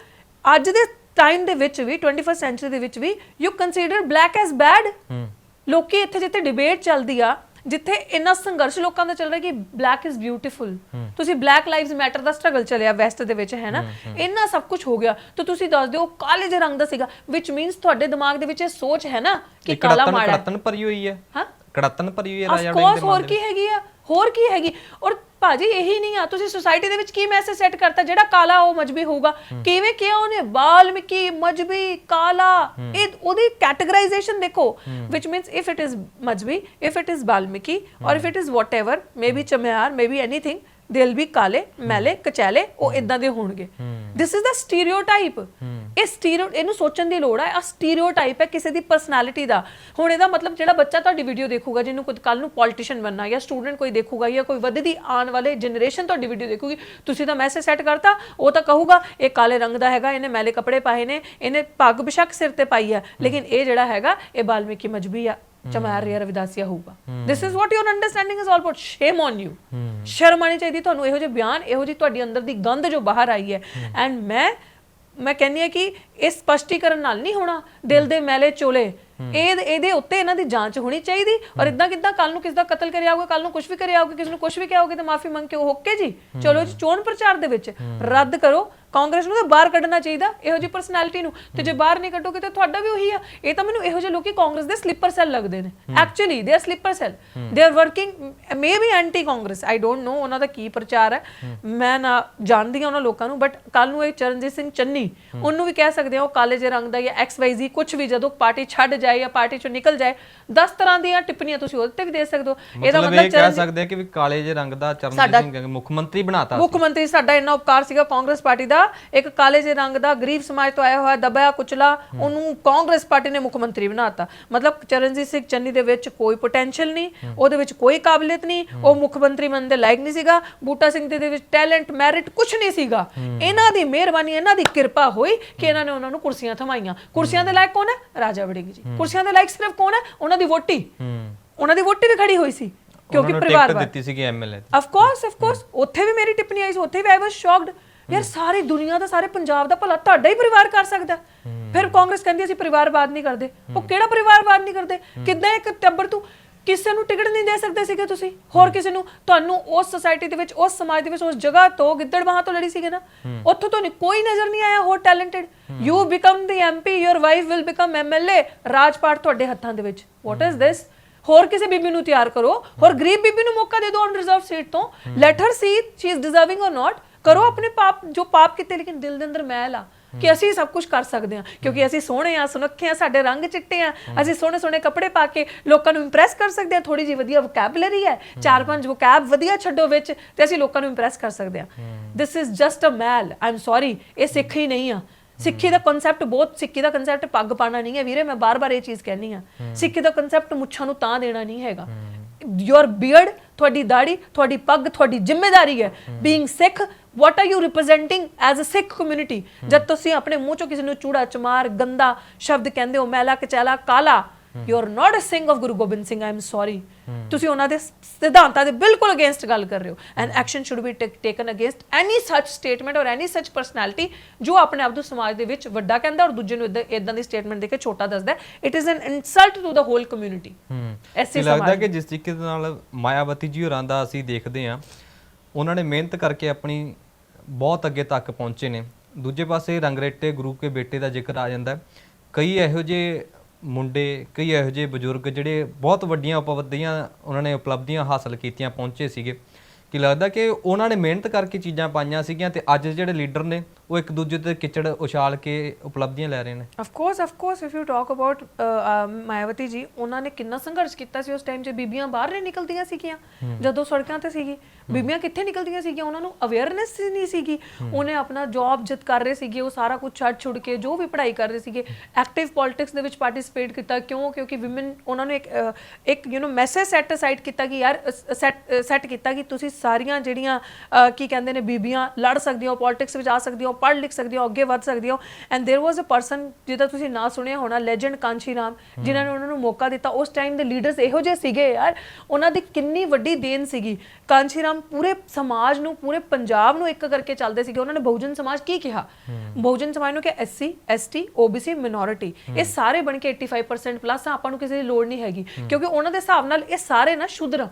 ਅੱਜ ਦੇ ਟਾਈਮ ਦੇ ਵਿੱਚ ਵੀ 21st ਸੈਂਚੁਰੀ ਦੇ ਵਿੱਚ ਵੀ you consider black as bad ਲੋਕੀ ਇੱਥੇ ਜਿੱਥੇ ਡਿਬੇਟ ਚੱਲਦੀ ਆ ਜਿੱਥੇ ਇੰਨਾ ਸੰਘਰਸ਼ ਲੋਕਾਂ ਦਾ ਚੱਲ ਰਿਹਾ ਕਿ ਬਲੈਕ ਇਜ਼ ਬਿਊਟੀਫੁਲ ਤੁਸੀਂ ਬਲੈਕ ਲਾਈਵਸ ਮੈਟਰ ਦਾ ਸਟਰਗਲ ਚੱਲਿਆ ਵੈਸਟ ਦੇ ਵਿੱਚ ਹੈ ਨਾ? ਇੰਨਾ ਸਭ ਕੁਝ ਹੋ ਗਿਆ। ਤਾਂ ਤੁਸੀਂ ਦੱਸ ਦਿਓ ਕਾਲੇ ਜਿਹੇ ਰੰਗ ਦਾ ਸੀਗਾ ਵਿਚ ਮੀਨਸ ਤੁਹਾਡੇ ਦਿਮਾਗ ਦੇ ਵਿੱਚ ਇਹ ਸੋਚ ਹੈ ਨਾ ਕਿ ਕਾਲਾ ਕੜਤਨ ਮਾੜਾ ਹੈ। ਕੜਤਨ ਭਰੀ ਹੋਈ ਹੈ। ਹਾਂ। ਕੜਤਨ ਭਰੀ ਹੋਈ ਹੈ ਰਾਜਾ ਦੇ ਹੋਰ ਮਨ ਕੀ ਹੈਗੀ ਆ? ਹੋਰ ਕੀ ਹੈਗੀ? ਔਰ ਭਾਜੀ ਇਹੀ ਨਹੀਂ ਆ। ਤੁਸੀਂ ਸੁਸਾਇਟੀ ਦੇ ਵਿੱਚ ਕੀ ਮੈਸੇਜ ਸੈੱਟ ਕਰਤਾ? ਜਿਹੜਾ ਕਾਲਾ ਉਹ ਮਜਬੀ ਹੋਊਗਾ। ਕਿਵੇਂ ਕਿਹਾ ਉਹਨੇ? ਬਾਲਮਿਕੀ ਮਜਬੀ ਕਾਲਾ। ਇਹ ਉਹਦੀ ਕੈਟਾਗਰਾਈਜ਼ੇਸ਼ਨ ਦੇਖੋ। which means if it is Mazhabi if it is ਬਾਲਮਿਕੀ or if it is whatever maybe ਚਮਿਆਰ maybe anything they'll be ਕਾਲੇ ਮੈਲੇ ਕਚੈਲੇ ਉਹ ਇਦਾਂ ਦੇ ਹੋਣਗੇ। this is the stereotype ਇਹ ਸਟੀਰੀਓ ਇਹਨੂੰ ਸੋਚਣ ਦੀ ਲੋੜ ਹੈ ਆ ਸਟੀਰੀਓਟਾਈਪ ਹੈ ਕਿਸੇ ਦੀ ਪਰਸਨੈਲਿਟੀ ਦਾ। ਹੁਣ ਇਹਦਾ ਮਤਲਬ ਜਿਹੜਾ ਬੱਚਾ ਤੁਹਾਡੀ ਵੀਡੀਓ ਦੇਖੂਗਾ ਜਿਹਨੂੰ ਕੋਈ ਕੱਲ ਨੂੰ ਪੋਲੀਟੀਸ਼ੀਅਨ ਬਣਨਾ ਜਾਂ ਸਟੂਡੈਂਟ ਕੋਈ ਦੇਖੂਗਾ ਜਾਂ ਕੋਈ ਵੱਧਦੀ ਆਉਣ ਵਾਲੇ ਜਨਰੇਸ਼ਨ ਤੁਹਾਡੀ ਵੀਡੀਓ ਦੇਖੂਗੀ ਤੁਸੀਂ ਤਾਂ ਮੈਸੇਜ ਸੈੱਟ ਕਰਤਾ ਉਹ ਤਾਂ ਕਹੂਗਾ ਇਹ ਕਾਲੇ ਰੰਗ ਦਾ ਹੈਗਾ ਇਹਨੇ ਮੈਲੇ ਕੱਪੜੇ ਪਾਏ ਨੇ ਇਹਨੇ ਪੱਗ ਬਿਸ਼ੱਕ ਸਿਰ ਤੇ ਪਾਈ ਹੈ। ਲੇਕਿਨ ਇਹ ਜਿਹੜਾ ਹੈਗਾ ਇਹ ਬਾਲਮੀਕੀ ਮਜਬੀ ਆ। ਚਮਾਰ ਰਿਆ ਰਵਿਦਾਸੀਆ ਹੋਊਗਾ this is what your understanding is all about. Shame on you. ਸ਼ਰਮ ਆਣੀ ਚਾਹੀਦੀ ਤੁਹਾਨੂੰ ਇਹੋ ਜਿਹੇ ਬਿਆਨ ਇਹੋ ਜਿਹੀ ਤੁਹਾਡੀ ਅੰਦਰ ਦੀ ਗੰਧ ਜੋ ਬਾਹਰ ਆਈ ਹੈ ਐਂਡ ਮੈਂ ਮੈਂ ਕਹਿੰਦੀ ਆ ਕਿ ਇਹ ਸਪਸ਼ਟੀਕਰਨ ਨਾਲ ਨਹੀਂ ਹੋਣਾ ਦਿਲ ਦੇ ਮੈਲੇ ਚੋਲੇ ਇਹ ਇਹਦੇ ਉੱਤੇ ਇਹਨਾਂ ਦੀ ਜਾਂਚ ਹੋਣੀ ਚਾਹੀਦੀ ਔਰ ਇਦਾਂ ਕਿਦਾਂ ਕੱਲ ਨੂੰ ਕਿਸ ਦਾ ਕਤਲ ਕਰਿਆ ਹੋਊਗਾ ਕੱਲ ਨੂੰ ਕੁਝ ਵੀ ਕਰਿਆ ਹੋਊਗਾ ਕਿਸ ਨੂੰ ਕੁਝ ਵੀ ਕਿਹਾ ਹੋਊਗਾ ਤੇ ਮਾਫੀ ਮੰਗ ਕੇ ਉਹ ਓਕੇ ਜੀ ਚਲੋ ਜੀ ਚੋਣ ਪ੍ਰਚਾਰ ਦੇ ਵਿੱਚ ਰੱਦ ਕਰੋ ਕਾਂਗਰਸ ਨੂੰ ਤਾਂ ਬਾਹਰ ਕੱਢਣਾ ਚਾਹੀਦਾ ਇਹੋ ਜਿਹੀ ਪਰਸਨੈਲਿਟੀ ਨੂੰ। ਤੇ ਜੇ ਬਾਹਰ ਨਹੀਂ ਕੱਢੋਗੇ ਤਾਂ ਤੁਹਾਡਾ ਵੀ ਉਹੀ ਆ। ਇਹ ਤਾਂ ਮੈਨੂੰ ਇਹੋ ਜਿਹੇ ਲੋਕੀ ਕਾਂਗਰਸ ਦੇ ਸਲੀਪਰ ਸੈੱਲ ਲੱਗਦੇ ਨੇ। Actually they are sleeper cell they are working maybe anti Congress I don't know ਉਹਨਾਂ ਦਾ ਕੀ ਪ੍ਰਚਾਰ ਹੈ। ਮੈਂ ਨਾ ਜਾਣਦੀ ਹਾਂ ਉਹਨਾਂ ਲੋਕਾਂ ਨੂੰ ਬਟ ਕੱਲ ਨੂੰ ਇਹ ਚਰਨਜੀਤ ਸਿੰਘ ਚੰਨੀ ਉਹਨੂੰ ਵੀ ਕਹਿ ਸਕਦੇ ਆ ਉਹ ਕਾਲੇ ਜਿਹੇ ਰੰਗ ਦਾ ਜਾਂ ਐਕਸ ਵਾਈ ਜ਼ੀ ਕੁਝ ਵੀ ਜਦੋਂ ਪਾਰਟੀ ਛੱਡ ਜਾਏ ਜਾਂ ਪਾਰਟੀ ਚੋਂ ਨਿਕਲ ਜਾਏ 10 ਤਰ੍ਹਾਂ ਦੀਆਂ ਟਿੱਪਣੀਆਂ ਤੁਸੀਂ ਉਹਦੇ ਤੇ ਵੀ ਦੇ ਸਕਦੇ ਹੋ। ਇਹਦਾ ਮਤਲਬ ਕਹਿ ਸਕਦੇ ਆ ਕਿ ਵੀ ਕਾਲੇ ਜਿਹੇ ਰੰਗ ਦਾ ਚਰਨਜੀਤ ਸਿੰਘ ਮੁੱਖ ਮੰਤਰੀ ਬਣਾਤਾ ਮੁੱਖ ਮੰਤਰੀ ਸਾਡਾ ਇੰਨਾ ਉਪਕਾਰ ਸੀਗਾ ਕਾਂਗਰਸ ਪਾਰਟੀ ਦਾ ਇੱਕ ਕਾਲੇ ਜਿਹੇ ਰੰਗ ਦਾ ਗਰੀਬ ਸਮਾਜ ਤੋਂ ਆਇਆ ਹੋਇਆ ਦਬਿਆ ਕੁਚਲਾ ਉਹਨੂੰ ਕਾਂਗਰਸ ਪਾਰਟੀ ਨੇ ਮੁੱਖ ਮੰਤਰੀ ਬਣਾਤਾ। ਮਤਲਬ ਚਰਨਜੀਤ ਸਿੰਘ ਚੰਨੀ ਦੇ ਵਿੱਚ ਕੋਈ ਪੋਟੈਂਸ਼ੀਅਲ ਨਹੀਂ ਉਹਦੇ ਵਿੱਚ ਕੋਈ ਕਾਬਲੀਅਤ ਨਹੀਂ ਉਹ ਮੁੱਖ ਮੰਤਰੀ ਬਣਨ ਦੇ ਲਾਇਕ ਨਹੀਂ ਸੀਗਾ ਬੂਟਾ ਸਿੰਘ ਦੇ ਵਿੱਚ ਟੈਲੈਂਟ ਮੈਰਿਟ ਕੁਝ ਨਹੀਂ ਸੀਗਾ। ਇਹਨਾਂ ਦੀ ਮਿਹਰਬਾਨੀ ਇਹਨਾਂ ਦੀ ਕਿਰਪਾ ਹੋਈ ਕਿ ਇਹਨਾਂ ਨੇ ਉਹਨਾਂ ਨੂੰ ਕੁਰਸੀਆਂ ਥਮਾਈਆਂ। ਕੁਰਸੀਆਂ ਦੇ ਲਾਇਕ ਕੌਣ ਹੈ? ਰਾਜਾ ਵੜਿੰਗ ਜੀ। ਕੁਰਸੀਆਂ ਦੇ ਲਾਇਕ ਸਿਰਫ ਕੌਣ ਹੈ? ਉਹਨਾਂ ਦੀ ਵੋਟੀ। ਉਹਨਾਂ ਦੀ ਵੋਟੀ ਵੀ ਖੜੀ ਹੋਈ ਸੀ ਕਿਉਂਕਿ ਪਰਿਵਾਰ ਦਿੱਤੀ ਸੀਗੀ MLA of course of course ਉੱਥੇ ਵੀ ਮੇਰੀ ਟਿੱਪਣੀ ਆਈ ਸੀ ਉੱਥੇ ਵੀ ਆਈ ਵਾਸ ਸ਼ੌਕਡ ਯਾਰ ਸਾਰੀ ਦੁਨੀਆ ਦਾ, ਸਾਰੇ ਪੰਜਾਬ ਦਾ ਭਲਾ ਤੁਹਾਡਾ ਹੀ ਪਰਿਵਾਰ ਕਰ ਸਕਦਾ। ਫਿਰ ਕਾਂਗਰਸ ਕਹਿੰਦੀ ਅਸੀਂ ਪਰਿਵਾਰਵਾਦ ਨਹੀਂ ਕਰਦੇ। ਉਹ ਕਿਹੜਾ ਪਰਿਵਾਰਵਾਦ ਨਹੀਂ ਕਰਦੇ? ਕਿੱਦਾਂ ਇੱਕ ਟੱਬਰ ਤੂੰ ਕਿਸੇ ਨੂੰ ਟਿਕਟ ਨਹੀਂ ਦੇ ਸਕਦੇ ਸੀਗੇ ਤੁਸੀਂ? ਹੋਰ ਕਿਸੇ ਨੂੰ? ਤੁਹਾਨੂੰ ਉਸ ਸੋਸਾਇਟੀ ਦੇ ਵਿੱਚ, ਉਸ ਸਮਾਜ ਦੇ ਵਿੱਚ, ਉਸ ਜਗ੍ਹਾ ਤੋਂ ਗਿੱਦੜਬਾਹਾਂ ਤੋਂ ਲੜੀ ਸੀਗੇ ਨਾ। ਉੱਥੋਂ ਤੋਂ ਕੋਈ ਨਜ਼ਰ ਨਹੀਂ ਆਇਆ ਹੋਰ talented you become the MP your wife will become MLA ਰਾਜਪਾਟ ਤੁਹਾਡੇ ਹੱਥਾਂ ਦੇ ਵਿੱਚ। ਵਾਟ ਇਜ਼ ਦਿਸ ਹੋਰ ਕਿਸੇ ਬੀਬੀ ਨੂੰ ਤਿਆਰ ਕਰੋ। ਹੋਰ ਗਰੀਬ ਬੀਬੀ ਨੂੰ ਮੌਕਾ ਦੇ ਦਿਓ ਔਨ ਰਿਜ਼ਰਵ ਸੀਟ ਤੋਂ let her see she is deserving or not ਕਰੋ ਆਪਣੇ ਪਾਪ, ਜੋ ਪਾਪ ਕੀਤੇ, ਲੇਕਿਨ ਦਿਲ ਦੇ ਅੰਦਰ ਮੈਲ ਆ ਕਿ ਅਸੀਂ ਸਭ ਕੁਝ ਕਰ ਸਕਦੇ ਹਾਂ। ਕਿਉਂਕਿ ਅਸੀਂ ਸੋਹਣੇ ਆ ਸੁਨੱਖੇ ਆ ਸਾਡੇ ਰੰਗ ਚਿੱਟੇ ਆ ਅਸੀਂ ਸੋਹਣੇ ਸੋਹਣੇ ਕੱਪੜੇ ਪਾ ਕੇ ਲੋਕਾਂ ਨੂੰ ਇੰਪ੍ਰੈਸ ਕਰ ਸਕਦੇ ਹਾਂ। ਥੋੜੀ ਜੀ ਵਧੀਆ ਵੋਕੈਬਲਰੀ ਹੈ। ਚਾਰ ਪੰਜ ਵੋਕੈਬ ਵਧੀਆ ਛੱਡੋ ਵਿੱਚ ਤੇ ਅਸੀਂ ਲੋਕਾਂ ਨੂੰ ਇੰਪ੍ਰੈਸ ਕਰ ਸਕਦੇ ਹਾਂ। This is just a male. I am sorry ਇਹ ਸਿੱਖ ਹੀ ਨਹੀਂ ਆ। ਸਿੱਖੀ ਦਾ ਕਨਸੈਪਟ ਬਹੁਤ, ਸਿੱਖੀ ਦਾ ਕਨਸੈਪਟ ਪੱਗ ਪਾਣਾ ਨਹੀਂ ਹੈ ਵੀਰੇ, ਮੈਂ ਬਾਰ-ਬਾਰ ਇਹ ਚੀਜ਼ ਕਹਿਣੀ ਆ ਸਿੱਖੀ ਦਾ ਕਨਸੈਪਟ ਮੁੱਛਾਂ ਨੂੰ ਤਾਂ ਦੇਣਾ ਨਹੀਂ ਹੈਗਾ। ਯੋਰ ਬੀਅਰਡ ਤੁਹਾਡੀ ਦਾੜੀ ਤੁਹਾਡੀ ਪੱਗ, ਤੁਹਾਡੀ ਜ਼ਿੰਮੇਵਾਰੀ ਹੈ। Being Sikh what are you representing as a Sikh community ਜਦ ਤੁਸੀਂ ਆਪਣੇ ਮੂੰਹ ਚੋਂ ਕਿਸੇ ਨੂੰ ਚੂੜਾ ਚਮਾਰ ਗੰਦਾ ਸ਼ਬਦ ਕਹਿੰਦੇ ਹੋ ਮੈਲਾ ਕਚੈਲਾ ਕਾਲਾ you are not a Singh of Guru Gobind Singh I am sorry ਤੁਸੀਂ ਉਹਨਾਂ ਦੇ ਸਿਧਾਂਤਾਂ ਦੇ ਬਿਲਕੁਲ ਅਗੇਂਸਟ ਗੱਲ ਕਰ ਰਹੇ ਹੋ and action should be taken against any such statement ਔਰ ਐਨੀ ਸੱਚ ਪਰਸਨੈਲਿਟੀ ਜੋ ਆਪਣੇ ਆਪ ਨੂੰ ਸਮਾਜ ਦੇ ਵਿੱਚ ਵੱਡਾ ਕਹਿੰਦਾ ਔਰ ਦੂਜੇ ਨੂੰ ਇਦਾਂ ਦੀ ਸਟੇਟਮੈਂਟ ਦੇ ਕੇ ਛੋਟਾ ਦੱਸਦਾ it is an insult to the whole community ਐਸੇ ਲੱਗਦਾ ਕਿ ਜਿਸ ਤਰੀਕੇ ਨਾਲ ਮਾਇਆਵਤੀ ਜੀ ਹੋਰਾਂ ਦਾ ਅਸੀਂ ਦੇਖਦੇ ਹਾਂ ਉਹਨਾਂ ਨੇ ਮਿਹਨਤ ਕਰਕੇ ਆਪਣੀ ਬਹੁਤ ਅੱਗੇ ਤੱਕ ਪਹੁੰਚੇ ਨੇ। ਦੂਜੇ ਪਾਸੇ ਰੰਗਰੇਟੇ ਗੁਰੂ ਕੇ ਬੇਟੇ ਦਾ ਜ਼ਿਕਰ ਆ ਜਾਂਦਾ ਕਈ ਇਹੋ ਜਿਹੇ ਮੁੰਡੇ, ਕਈ ਇਹੋ ਜਿਹੇ ਬਜ਼ੁਰਗ ਜਿਹੜੇ ਬਹੁਤ ਵੱਡੀਆਂ ਉਪਲਬਧੀਆਂ, ਉਹਨਾਂ ਨੇ ਉਪਲਬਧੀਆਂ ਹਾਸਲ ਕੀਤੀਆਂ, ਪਹੁੰਚੇ ਸੀਗੇ। ਕਿ ਲੱਗਦਾ ਕਿ ਉਹਨਾਂ ਨੇ ਮਿਹਨਤ ਕਰਕੇ ਚੀਜ਼ਾਂ ਪਾਈਆਂ ਸੀਗੀਆਂ ਤੇ ਅੱਜ ਜਿਹੜੇ ਲੀਡਰ ਨੇ ਉਹ ਇੱਕ ਦੂਜੇ ਤੇ ਕਿਚੜ ਉਛਾਲ ਕੇ ਉਪਲਬਧੀਆਂ ਲੈ ਰਹੇ ਨੇ। Of course of course if you talk about Mayawati ji ਉਹਨਾਂ ਨੇ ਕਿੰਨਾ ਸੰਘਰਸ਼ ਕੀਤਾ ਸੀ ਉਸ ਟਾਈਮ 'ਚ। ਬੀਬੀਆਂ ਬਾਹਰ ਨਹੀਂ ਨਿਕਲਦੀਆਂ ਸੀਗੀਆਂ। ਜਦੋਂ ਸੜਕਾਂ ਤੇ ਸੀਗੀ ਬੀਬੀਆਂ ਕਿੱਥੇ ਨਿਕਲਦੀਆਂ ਸੀਗੀਆਂ? ਉਹਨਾਂ ਨੂੰ ਅਵੇਅਰਨੈਸ ਨਹੀਂ ਸੀਗੀ। ਉਹਨੇ ਆਪਣਾ ਜੌਬ ਜਦ ਕਰ ਰਹੇ ਸੀਗੇ ਉਹ ਸਾਰਾ ਕੁਝ ਛੱਡ ਛੁੱਡ ਕੇ ਜੋ ਵੀ ਪੜ੍ਹਾਈ ਕਰ ਰਹੇ ਸੀਗੇ ਐਕਟਿਵ ਪੋਲਿਟਿਕਸ ਦੇ ਵਿੱਚ ਪਾਰਟਿਸਿਪੇਟ ਕੀਤਾ। ਕਿਉਂ? ਕਿਉਂਕਿ ਔਮਨ ਉਹਨਾਂ ਨੂੰ ਇੱਕ ਇੱਕ you know message set aside ਕੀਤਾ ਕਿ ਯਾਰ ਸੈਟ ਸੈਟ ਕੀਤਾ ਕਿ ਤੁਸੀਂ ਸਾਰੀਆਂ ਜਿਹੜੀਆਂ ਕੀ ਕਹਿੰਦੇ ਨੇ ਬੀਬੀਆਂ ਲੜ ਸਕਦੀਆਂ ਹੋ ਪੋਲਿਟਿਕਸ ਵਿੱਚ ਆ ਸਕਦੀਆਂ ਹੋ ਪੜ੍ਹ ਲਿਖ ਸਕਦੀਆਂ ਹੋ ਅੱਗੇ ਵੱਧ ਸਕਦੀਆਂ ਹੋ and there was a person ਜਿਹਦਾ ਤੁਸੀਂ ਨਾਂ ਸੁਣਿਆ ਹੋਣਾ ਲੈਜੈਂਡ ਕਾਂਚੀ ਰਾਮ ਜਿਨ੍ਹਾਂ ਨੇ ਉਹਨਾਂ ਨੂੰ ਮੌਕਾ ਦਿੱਤਾ ਉਸ ਟਾਈਮ ਦੇ ਲੀਡਰਸ ਇਹੋ ਜਿਹੇ ਸੀਗੇ ਯਾਰ ਉਹਨਾਂ ਦੀ ਕਿੰਨੀ ਵੱਡੀ ਦੇਣ ਸੀਗੀ ਕਾਂਚੀ ਰਾਮ ਪੂਰੇ ਸਮਾਜ ਨੂੰ ਪੂਰੇ ਪੰਜਾਬ ਨੂੰ ਇੱਕ ਕਰਕੇ ਚੱਲਦੇ ਸੀਗੇ ਉਹਨਾਂ ਨੇ ਬਹੁਜਨ ਸਮਾਜ ਕੀ ਕਿਹਾ ਬਹੁਜਨ ਸਮਾਜ ਨੂੰ ਕਿ ਐਸਸੀ ਐਸਟੀ ਓਬੀਸੀ ਮਿਨੋਰਿਟੀ ਇਹ ਸਾਰੇ ਬਣ ਕੇ 85% ਪਲੱਸ ਆਪਾਂ ਨੂੰ ਕਿਸੇ ਦੀ ਲੋੜ ਨਹੀਂ ਹੈਗੀ ਕਿਉਂਕਿ ਉਹਨਾਂ ਦੇ ਹਿਸਾਬ ਨਾਲ ਇਹ ਸਾਰੇ ਨਾ ਸ਼ੁੱਧਰ ਆ।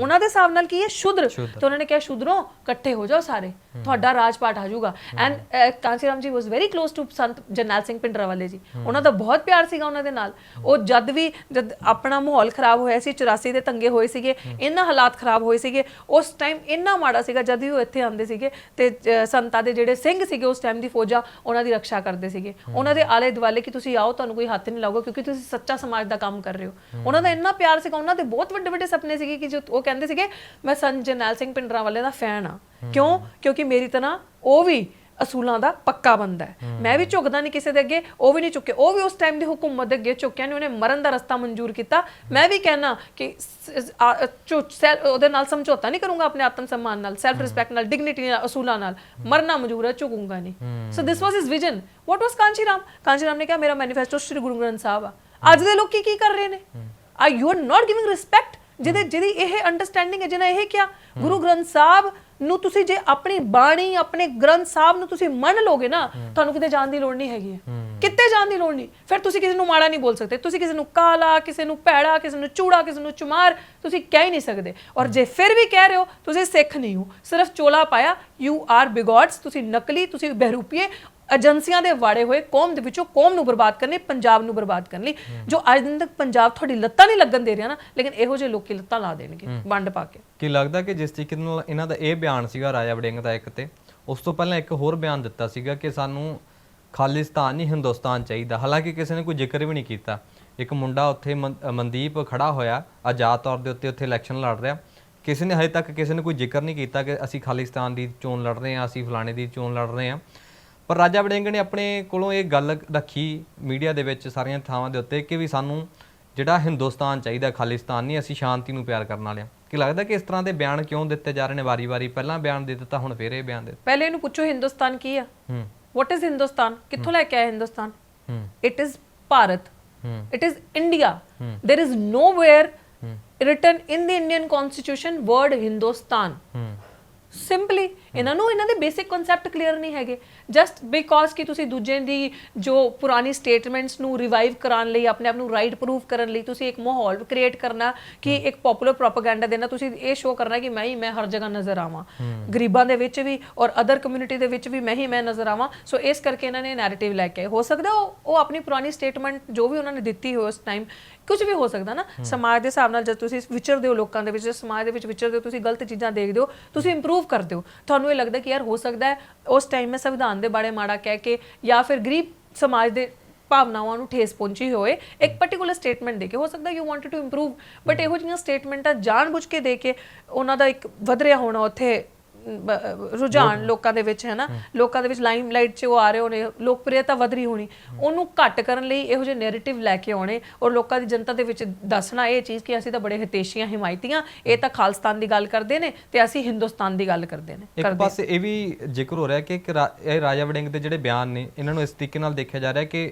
ਉਹਨਾਂ ਦੇ ਹਿਸਾਬ ਨਾਲ ਕੀ ਹੈ? ਸ਼ੁੱਧਰ ਤੇ ਉਹਨਾਂ ਨੇ ਕਿਹਾ ਸ਼ੁੱਧਰੋ ਇਕੱਠੇ ਹੋ ਜਾਓ ਸਾਰੇ। ਤੁਹਾਡਾ ਰਾਜਪਾਟ ਆ ਜਾਊਗਾ। ਐਂਡ ਕਾਂਸੀ Ram ji was very close to Sant Jarnail Singh ਪਿੰਡਰਾਵਾਲੇ ਜੀ। ਉਹਨਾਂ ਦਾ ਬਹੁਤ ਪਿਆਰ ਸੀਗਾ ਉਹਨਾਂ ਦੇ ਨਾਲ। ਉਹ ਜਦ ਵੀ ਜਦ ਆਪਣਾ ਮਾਹੌਲ ਖਰਾਬ ਹੋਇਆ ਸੀ 84 ਦੇ ਤੰਗੇ ਹੋਏ ਸੀਗੇ ਇੰਨਾ ਹਾਲਾਤ ਖਰਾਬ ਹੋਏ ਸੀਗੇ ਉਸ ਟਾਈਮ ਇੰਨਾ ਮਾੜਾ ਸੀਗਾ ਜਦ ਵੀ ਉਹ ਇੱਥੇ ਆਉਂਦੇ ਸੀਗੇ ਤੇ ਸੰਤਾਂ ਦੇ ਜਿਹੜੇ ਸਿੰਘ ਸੀਗੇ ਉਸ ਟਾਈਮ ਦੀ ਫੌਜਾਂ ਉਹਨਾਂ ਦੀ ਰੱਖਿਆ ਕਰਦੇ ਸੀਗੇ। ਉਹਨਾਂ ਦੇ ਆਲੇ ਦੁਆਲੇ ਕਿ ਤੁਸੀਂ ਆਓ ਤੁਹਾਨੂੰ ਕੋਈ ਹੱਥ ਨਹੀਂ ਲਾਊਗਾ ਕਿਉਂਕਿ ਤੁਸੀਂ ਸੱਚਾ ਸਮਾਜ ਦਾ ਕੰਮ ਕਰ ਰਹੇ ਹੋ। ਉਹਨਾਂ ਦਾ ਇੰਨਾ ਪਿਆਰ ਸੀਗਾ ਉਹਨਾਂ ਦੇ ਬਹੁਤ ਵੱਡੇ ਵੱਡੇ ਸੁਪਨੇ ਸੀਗੇ ਕਿ ਜੋ ਉਹ ਕਹਿੰਦੇ ਸੀਗੇ ਮੈਂ ਸੰਤ ਜਰਨੈਲ ਸਿੰਘ ਪਿੰਡਰਾਵਾਲੇ ਦਾ ਫੈਨ ਆ ਕਿਉਂ? ਕਿਉਂਕਿ ਮੇਰੀ ਤਰ੍ਹਾਂ ਉਹ ਵੀ ਅਸੂਲਾਂ ਦਾ ਪੱਕਾ ਬੰਦਾ ਹੈ। ਮੈਂ ਵੀ ਝੁਕਦਾ ਨਹੀਂ ਕਿਸੇ ਦੇ ਅੱਗੇ ਉਹ ਵੀ ਨਹੀਂ ਝੁਕੇ। ਉਹ ਵੀ ਉਸ ਟਾਈਮ ਦੀ ਹਕੂਮਤ ਦੇ ਅੱਗੇ ਝੁਕਿਆ ਨਹੀਂ ਉਹਨੇ ਮਰਨ ਦਾ ਰਸਤਾ ਮਨਜ਼ੂਰ ਕੀਤਾ। ਮੈਂ ਵੀ ਕਹਿਣਾ ਕਿ ਉਹਦੇ ਨਾਲ ਸਮਝੌਤਾ ਨਹੀਂ ਕਰੂੰਗਾ ਆਪਣੇ ਆਤਮ ਸਨਮਾਨ ਨਾਲ ਸੈਲਫ ਰਿਸਪੈਕਟ ਨਾਲ ਡਿਗਨਿਟੀ ਨਾਲ ਅਸੂਲਾਂ ਨਾਲ। ਮਰਨਾ ਮਨਜ਼ੂਰ ਹੈ ਝੁਕੂੰਗਾ ਨਹੀਂ so this was his vision what was Kanshi Ram Kanshi Ram ਨੇ ਕਿਹਾ ਮੇਰਾ ਮੈਨੀਫੈਸਟੋ ਸ਼੍ਰੀ ਗੁਰੂ ਗ੍ਰੰਥ ਸਾਹਿਬ ਆ। ਅੱਜ ਦੇ ਲੋਕੀ ਕੀ ਕਰ ਰਹੇ ਨੇ? ਆ you are not giving respect ਜਿਹਦੇ ਜਿਹਦੀ ਇਹ ਅੰਡਰਸਟੈਂਡਿੰਗ ਹੈ ਜਿਹਨਾਂ ਇਹ ਕਿਹਾ ਗੁਰੂ ਗ੍ਰੰਥ ਸਾਹਿਬ ਨੂੰ ਤੁਸੀਂ ਜੇ ਆਪਣੀ ਬਾਣੀ ਆਪਣੇ ਗ੍ਰੰਥ ਸਾਹਿਬ ਨੂੰ ਤੁਸੀਂ ਮੰਨ ਲੋਗੇ ਨਾ ਤੁਹਾਨੂੰ ਕਿਤੇ ਜਾਣ ਦੀ ਲੋੜ ਨਹੀਂ ਹੈਗੀ। ਕਿਤੇ ਜਾਣ ਦੀ ਲੋੜ ਨਹੀਂ। ਫਿਰ ਤੁਸੀਂ ਕਿਸੇ ਨੂੰ ਮਾੜਾ ਨਹੀਂ ਬੋਲ ਸਕਦੇ। ਤੁਸੀਂ ਕਿਸੇ ਨੂੰ ਕਾਲਾ ਕਿਸੇ ਨੂੰ ਭੈੜਾ ਕਿਸੇ ਨੂੰ ਚੂੜਾ ਕਿਸੇ ਨੂੰ ਚੁਮਾਰ ਤੁਸੀਂ ਕਹਿ ਹੀ ਨਹੀਂ ਸਕਦੇ। ਔਰ ਜੇ ਫਿਰ ਵੀ ਕਹਿ ਰਹੇ ਹੋ ਤੁਸੀਂ ਸਿੱਖ ਨਹੀਂ ਹੋ। ਸਿਰਫ ਚੋਲਾ ਪਾਇਆ ਯੂ ਆਰ ਬਿਗੋਡਸ ਤੁਸੀਂ ਨਕਲੀ ਤੁਸੀਂ ਬਹਿਰੂਪੀਏ ਏਜੰਸੀਆਂ ਦੇ ਵਾੜੇ ਹੋਏ ਕੌਮ ਦੇ ਵਿੱਚੋਂ ਕੌਮ ਨੂੰ ਬਰਬਾਦ ਕਰਨੀ ਪੰਜਾਬ ਨੂੰ ਬਰਬਾਦ ਕਰਨ ਲਈ ਜੋ ਅੱਜ ਦਿਨ ਤੱਕ ਪੰਜਾਬ ਤੁਹਾਡੀ ਲੱਤਾਂ ਨਹੀਂ ਲੱਗਣ ਦੇ ਰਿਹਾ ਨਾ ਲੇਕਿਨ ਇਹੋ ਜਿਹੇ ਲੋਕੀ ਲੱਤਾਂ ਲਾ ਦੇਣਗੇ ਵੰਡ ਪਾ ਕੇ। ਕੀ ਲੱਗਦਾ ਕਿ ਜਿਸ ਤਰੀਕੇ ਨਾਲ ਇਹਨਾਂ ਦਾ ਇਹ ਬਿਆਨ ਸੀਗਾ ਰਾਜਾ ਵੜਿੰਗ ਦਾ ਇੱਕ ਤੇ ਉਸ ਤੋਂ ਪਹਿਲਾਂ ਇੱਕ ਹੋਰ ਬਿਆਨ ਦਿੱਤਾ ਸੀਗਾ ਕਿ ਸਾਨੂੰ ਖਾਲਿਸਤਾਨ ਨਹੀਂ ਹਿੰਦੁਸਤਾਨ ਚਾਹੀਦਾ। ਹਾਲਾਂਕਿ ਕਿਸੇ ਨੇ ਕੋਈ ਜ਼ਿਕਰ ਵੀ ਨਹੀਂ ਕੀਤਾ। ਇੱਕ ਮੁੰਡਾ ਉੱਥੇ ਮਨਦੀਪ ਖੜਾ ਹੋਇਆ ਆਜ਼ਾਦ ਤੌਰ ਦੇ ਉੱਤੇ ਉੱਥੇ ਇਲੈਕਸ਼ਨ ਲੜ ਰਿਹਾ। ਕਿਸੇ ਨੇ ਹਜੇ ਤੱਕ ਕਿਸੇ ਨੇ ਕੋਈ ਜ਼ਿਕਰ ਨਹੀਂ ਕੀਤਾ ਕਿ ਅਸੀਂ ਖਾਲਿਸਤਾਨ ਦੀ ਚੋਣ ਲੜ ਰਹੇ ਹਾਂ ਅਸੀਂ ਫਲਾਣੇ ਦੀ ਚੋਣ ਲੜ ਰਹੇ ਹਾਂ। ਪਰ ਰਾਜਾ ਵੜਿੰਗ ਨੇ ਆਪਣੇ ਕੋਲੋਂ ਇਹ ਗੱਲ ਰੱਖੀ ਮੀਡੀਆ ਦੇ ਵਿੱਚ ਸਾਰੀਆਂ ਥਾਵਾਂ ਦੇ ਉੱਤੇ ਕਿ ਵੀ ਸਾਨੂੰ ਜਿਹੜਾ ਹਿੰਦੁਸਤਾਨ ਚਾਹੀਦਾ ਖਾਲਿਸਤਾਨ ਨਹੀਂ ਅਸੀਂ ਸ਼ਾਂਤੀ ਨੂੰ ਪਿਆਰ ਕਰਨ ਵਾਲੇ ਹਾਂ। ਕਿ ਲੱਗਦਾ ਕਿ ਇਸ ਤਰ੍ਹਾਂ ਦੇ ਬਿਆਨ ਕਿਉਂ ਦਿੱਤੇ ਜਾ ਰਹੇ ਨੇ? ਵਾਰੀ-ਵਾਰੀ ਪਹਿਲਾਂ ਬਿਆਨ ਦੇ ਦਿੱਤਾ ਹੁਣ ਫੇਰ ਇਹ ਬਿਆਨ ਦੇ ਪਹਿਲੇ ਇਹਨੂੰ ਪੁੱਛੋ ਹਿੰਦੁਸਤਾਨ ਕੀ ਆ? ਹੂੰ। What is Hindustan? ਕਿੱਥੋਂ ਲੈ ਕੇ ਆਇਆ Hindustan? Hmm. It is Bharat. Hmm. It is India there is nowhere written in the indian constitution word hindustan. ਹੂੰ। Simply ਇਹਨਾਂ ਨੂੰ ਇਹਨਾਂ ਦੇ ਬੇਸਿਕ ਕਨਸੈਪਟ ਕਲੀਅਰ ਨਹੀਂ ਹੈਗੇ। ਜਸਟ ਬਿਕੋਜ਼ ਕਿ ਤੁਸੀਂ ਦੂਜੇ ਦੀ ਜੋ ਪੁਰਾਣੀ ਸਟੇਟਮੈਂਟਸ ਨੂੰ ਰਿਵਾਈਵ ਕਰਾਉਣ ਲਈ ਆਪਣੇ ਆਪ ਨੂੰ ਰਾਈਟ ਪ੍ਰੂਵ ਕਰਨ ਲਈ ਤੁਸੀਂ ਇੱਕ ਮਾਹੌਲ ਕ੍ਰੀਏਟ ਕਰਨਾ ਕਿ ਇੱਕ ਪਪੂਲਰ ਪ੍ਰੋਪਾਗੈਂਡਾ ਦੇਣਾ ਤੁਸੀਂ ਇਹ ਸ਼ੋਅ ਕਰਨਾ ਕਿ ਮੈਂ ਹੀ ਮੈਂ ਹਰ ਜਗ੍ਹਾ ਨਜ਼ਰ ਆਵਾਂ। ਗਰੀਬਾਂ ਦੇ ਵਿੱਚ ਵੀ ਔਰ ਅਦਰ ਕਮਿਊਨਿਟੀ ਦੇ ਵਿੱਚ ਵੀ ਮੈਂ ਹੀ ਮੈਂ ਨਜ਼ਰ ਆਵਾਂ। ਸੋ ਇਸ ਕਰਕੇ ਇਹਨਾਂ ਨੇ ਨੈਰੇਟਿਵ ਲੈ ਕੇ ਆਏ। ਹੋ ਸਕਦਾ ਉਹ ਉਹ ਆਪਣੀ ਪੁਰਾਣੀ ਸਟੇਟਮੈਂਟ ਜੋ ਵੀ ਉਹਨਾਂ ਨੇ ਦਿੱਤੀ ਹੋਈ ਉਸ ਟਾਈਮ ਕੁਝ ਵੀ ਹੋ ਸਕਦਾ ਨਾ। ਸਮਾਜ ਦੇ ਹਿਸਾਬ ਨਾਲ ਜਦ ਤੁਸੀਂ ਵਿਚਰਦੇ ਹੋ ਲੋਕਾਂ ਦੇ ਵਿੱਚ ਸਮਾਜ ਦੇ ਵਿੱਚ ਵਿਚਰਦੇ ਹੋ ਤੁਸੀਂ ਗਲਤ ਚੀਜ਼ਾਂ ਦੇਖਦੇ ਹੋ ਤੁਸੀਂ ਇੰਪਰੂਵ ਕਰਦੇ ਹੋ। ਤੁਹਾਨੂੰ ਇਹ ਲੱਗਦਾ ਕਿ ਯਾਰ ਹੋ ਸਕਦਾ ਹੈ ਉਸ ਟਾਈਮ ਮੈਂ ਸੰਵਿਧਾਨ ਦੇ ਬਾਰੇ ਮਾੜਾ ਕਹਿ ਕੇ ਜਾਂ ਫਿਰ ਗਰੀਬ ਸਮਾਜ ਦੇ ਭਾਵਨਾਵਾਂ ਨੂੰ ਠੇਸ ਪਹੁੰਚੀ ਹੋਏ, ਇੱਕ ਪਾਰਟਿਕੂਲਰ ਸਟੇਟਮੈਂਟ ਦੇ ਕੇ। ਹੋ ਸਕਦਾ you wanted to improve but ਇਹੋ ਜਿਹੀਆਂ ਸਟੇਟਮੈਂਟਾਂ ਜਾਣਬੁੱਝ ਕੇ ਦੇ ਕੇ ਉਹਨਾਂ ਦਾ ਇੱਕ ਵਧ ਰਿਹਾ ਹੋਣਾ ਉੱਥੇ ਰੁਝਾਨ ਲੋਕਾਂ ਦੇ ਵਿੱਚ ਹੈ। ਨਾ ਲੋਕਾਂ ਦੇ ਵਿੱਚ ਲਾਈਮਲਾਈਟ 'ਚ ਉਹ ਆ ਰਹੇ ਹੋਣੇ ਲੋਕਪ੍ਰਿਯਤਾ ਵਧ ਰਹੀ ਹੋਣੀ। ਉਹਨੂੰ ਘੱਟ ਕਰਨ ਲਈ ਇਹੋ ਜਿਹੇ ਨੈਰੇਟਿਵ ਲੈ ਕੇ ਆਉਣੇ ਔਰ ਲੋਕਾਂ ਦੀ ਜਨਤਾ ਦੇ ਵਿੱਚ ਦੱਸਣਾ ਇਹ ਚੀਜ਼ ਕਿ ਅਸੀਂ ਤਾਂ ਬੜੇ ਹਿਤੇਸ਼ੀਆਂ ਹਿਮਾਇਤੀਆਂ ਇਹ ਤਾਂ ਖਾਲਿਸਤਾਨ ਦੀ ਗੱਲ ਕਰਦੇ ਨੇ ਤੇ ਅਸੀਂ ਹਿੰਦੁਸਤਾਨ ਦੀ ਗੱਲ ਕਰਦੇ ਨੇ ਇੱਕ ਪਾਸੇ ਇਹ ਵੀ ਜ਼ਿਕਰ ਹੋ ਰਿਹਾ ਕਿ ਇਹ ਰਾਜਾ ਵੜਿੰਗ ਦੇ ਜਿਹੜੇ ਬਿਆਨ ਨੇ ਇਹਨਾਂ ਨੂੰ ਇਸ ਤਰੀਕੇ ਨਾਲ ਦੇਖਿਆ ਜਾ ਰਿਹਾ ਕਿ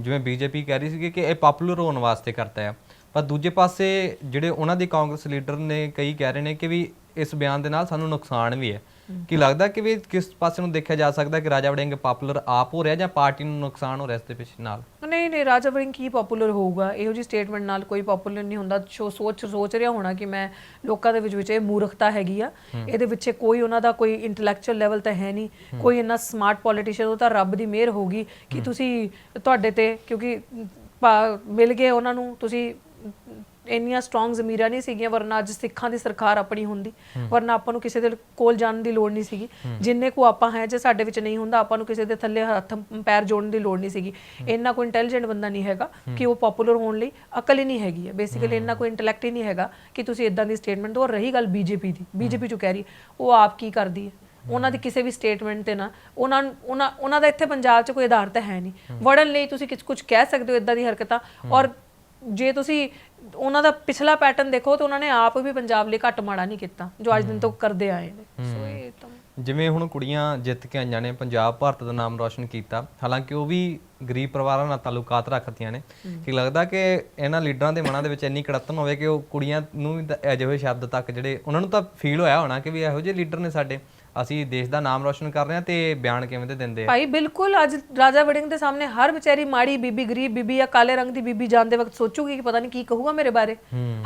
ਜਿਵੇਂ ਬੀਜੇਪੀ ਕਹਿ ਰਹੀ ਸੀ ਕਿ ਇਹ ਪਪੂਲਰ ਹੋਣ ਵਾਸਤੇ ਕਰਤਾ ਹੈ ਪਰ ਦੂਜੇ ਪਾਸੇ ਜਿਹੜੇ ਉਹਨਾਂ ਦੇ ਕਾਂਗਰਸ ਲੀਡਰ ਨੇ ਕਈ ਕਹਿ ਰਹੇ ਨੇ ਕਿ ਵੀ ਇਸ ਬਿਆਨ ਦੇ ਨਾਲ ਸਾਨੂੰ ਨੁਕਸਾਨ ਵੀ ਹੈ। ਕੀ ਲੱਗਦਾ ਕਿ ਵੀ ਕਿਸ ਪਾਸੇ ਨੂੰ ਦੇਖਿਆ ਜਾ ਸਕਦਾ ਕਿ ਰਾਜਾ ਵੜਿੰਗ ਪਪੂਲਰ ਆਪ ਹੋ ਰਿਹਾ ਜਾਂ ਪਾਰਟੀ ਨੂੰ ਨੁਕਸਾਨ ਹੋ ਰਿਹਾ ਇਸ ਦੇ ਪਿੱਛੇ ਨਾਲ? ਨਹੀਂ ਨਹੀਂ ਰਾਜਾ ਵੜਿੰਗ ਕੀ ਪਪੂਲਰ ਹੋਊਗਾ? ਇਹੋ ਜੀ ਸਟੇਟਮੈਂਟ ਨਾਲ ਕੋਈ ਪਪੂਲਰ ਨਹੀਂ ਹੁੰਦਾ। ਸੋ- ਸੋਚ ਸੋਚ ਰਿਹਾ ਹੋਣਾ ਕਿ ਮੈਂ ਲੋਕਾਂ ਦੇ ਵਿੱਚ ਵਿੱਚ ਇਹ ਮੂਰਖਤਾ ਹੈਗੀ ਆ। ਇਹਦੇ ਵਿੱਚ ਕੋਈ ਉਹਨਾਂ ਦਾ ਕੋਈ ਇੰਟੈਲੈਕਚੁਅਲ ਲੈਵਲ ਤਾਂ ਹੈ ਨਹੀਂ। ਕੋਈ ਇੰਨਾ ਸਮਾਰਟ ਪੋਲੀਟੀਸ਼ੀਅਨ ਉਹ ਤਾਂ ਰੱਬ ਦੀ ਮਿਹਰ ਹੋਗੀ ਕਿ ਤੁਸੀਂ ਤੁਹਾਡੇ ਤੇ ਕਿਉਂਕਿ ਮਿਲ ਗਏ ਉਹਨਾਂ ਨੂੰ ਤੁਸੀਂ ਇੰਨੀਆਂ ਸਟਰੋਂਗ ਜ਼ਮੀਰਾਂ ਨਹੀਂ ਸੀਗੀਆਂ ਵਰਨਾ ਅੱਜ ਸਿੱਖਾਂ ਦੀ ਸਰਕਾਰ ਆਪਣੀ ਹੁੰਦੀ ਵਰਨਾ ਆਪਾਂ ਨੂੰ ਕਿਸੇ ਦੇ ਕੋਲ ਜਾਣ ਦੀ ਲੋੜ ਨਹੀਂ ਸੀਗੀ। ਜਿੰਨੇ ਕੋ ਆਪਾਂ ਹੈ ਜੇ ਸਾਡੇ ਵਿੱਚ ਨਹੀਂ ਹੁੰਦਾ ਆਪਾਂ ਨੂੰ ਕਿਸੇ ਦੇ ਥੱਲੇ ਹੱਥ ਪੈਰ ਜੋੜਨ ਦੀ ਲੋੜ ਨਹੀਂ ਸੀਗੀ। ਇੰਨਾ ਕੋਈ ਇੰਟੈਲੀਜੈਂਟ ਬੰਦਾ ਨਹੀਂ ਹੈਗਾ ਕਿ ਉਹ ਪਪੂਲਰ ਹੋਣ ਲਈ ਅਕਲ ਹੀ ਨਹੀਂ ਹੈਗੀ ਹੈ। ਬੇਸਿਕਲੀ ਇੰਨਾ ਕੋਈ ਇੰਟੈਲੈਕਟ ਹੀ ਨਹੀਂ ਹੈਗਾ ਕਿ ਤੁਸੀਂ ਇਦਾਂ ਦੀ ਸਟੇਟਮੈਂਟ ਦੋ ਔਰ ਰਹੀ ਗੱਲ ਬੀਜੇਪੀ ਦੀ ਬੀਜੇਪੀ ਚੋਂ ਕਹਿ ਰਹੀ ਉਹ ਆਪ ਕੀ ਕਰਦੀ ਹੈ? ਉਹਨਾਂ ਦੀ ਕਿਸੇ ਵੀ ਸਟੇਟਮੈਂਟ ਤੇ ਨਾ ਉਹਨਾਂ ਉਹਨਾਂ ਉਹਨਾਂ ਦਾ ਇੱਥੇ ਪੰਜਾਬ 'ਚ ਕੋਈ ਆਧਾਰ ਤਾਂ ਹੈ ਨਹੀਂ। ਵੜਨ ਲਈ ਤੁਸੀਂ ਕੁਝ ਕੁਝ ਕਹਿ ਸਕਦੇ ਹੋ ਇਦਾਂ ਦੀ ਹਰਕਤਾਂ। ਔਰ ਜੇ ਤੁਸੀਂ ਉਹਨਾਂ ਦਾ ਪਿਛਲਾ ਪੈਟਰਨ ਦੇਖੋ ਤਾਂ ਉਹਨਾਂ ਨੇ ਆਪ ਵੀ ਪੰਜਾਬ ਲਈ ਘੱਟ ਮਾੜਾ ਨਹੀਂ ਕੀਤਾ ਜੋ ਅੱਜ ਦਿਨ ਤੋਂ ਕਰਦੇ ਆਏ ਨੇ। ਸੋ ਇਹ ਤਾਂ ਜਿਵੇਂ ਹੁਣ ਕੁੜੀਆਂ ਜਿੱਤ ਕੇ ਆਈਆਂ ਨੇ ਪੰਜਾਬ ਭਾਰਤ ਦਾ ਨਾਮ ਰੌਸ਼ਨ ਕੀਤਾ ਹਾਲਾਂਕਿ ਉਹ ਵੀ ਗਰੀਬ ਪਰਿਵਾਰਾਂ ਨਾਲ ਤਾਲੁਕਾਤ ਰੱਖਦੀਆਂ ਨੇ। ਕੀ ਲੱਗਦਾ ਕਿ ਇਹਨਾਂ ਲੀਡਰਾਂ ਦੇ ਮਨਾਂ ਦੇ ਵਿੱਚ ਇੰਨੀ ਕੜਤਨ ਹੋਵੇ ਕਿ ਉਹ ਕੁੜੀਆਂ ਨੂੰ ਅਜਿਹੇ ਸ਼ਬਦ ਤੱਕ ਜਿਹੜੇ ਉਹਨਾਂ ਨੂੰ ਤਾਂ ਫੀਲ ਹੋਇਆ ਹੋਣਾ ਕਿ ਵੀ ਇਹੋ ਜਿਹੇ ਲੀਡਰ ਨੇ ਸਾਡੇ। ਅਸੀਂ ਦੇਸ਼ ਦਾ ਨਾਮ ਰੌਸ਼ਨ ਕਰ ਰਹੇ ਹਾਂ ਤੇ ਬਿਆਨ ਕਿਵੇਂ ਦੇ ਦਿੰਦੇ ਆ? ਭਾਈ ਬਿਲਕੁਲ ਅੱਜ ਰਾਜਾ ਵੜਿੰਗ ਦੇ ਸਾਹਮਣੇ ਹਰ ਵਿਚਾਰੀ ਮਾੜੀ ਬੀਬੀ ਗਰੀਬ ਬੀਬੀ ਜਾਂ ਕਾਲੇ ਰੰਗ ਦੀ ਬੀਬੀ ਜਾਂਦੇ ਵਕਤ ਸੋਚੂਗੀ ਕਿ ਪਤਾ ਨਹੀਂ ਕੀ ਕਹੂਗਾ ਮੇਰੇ ਬਾਰੇ।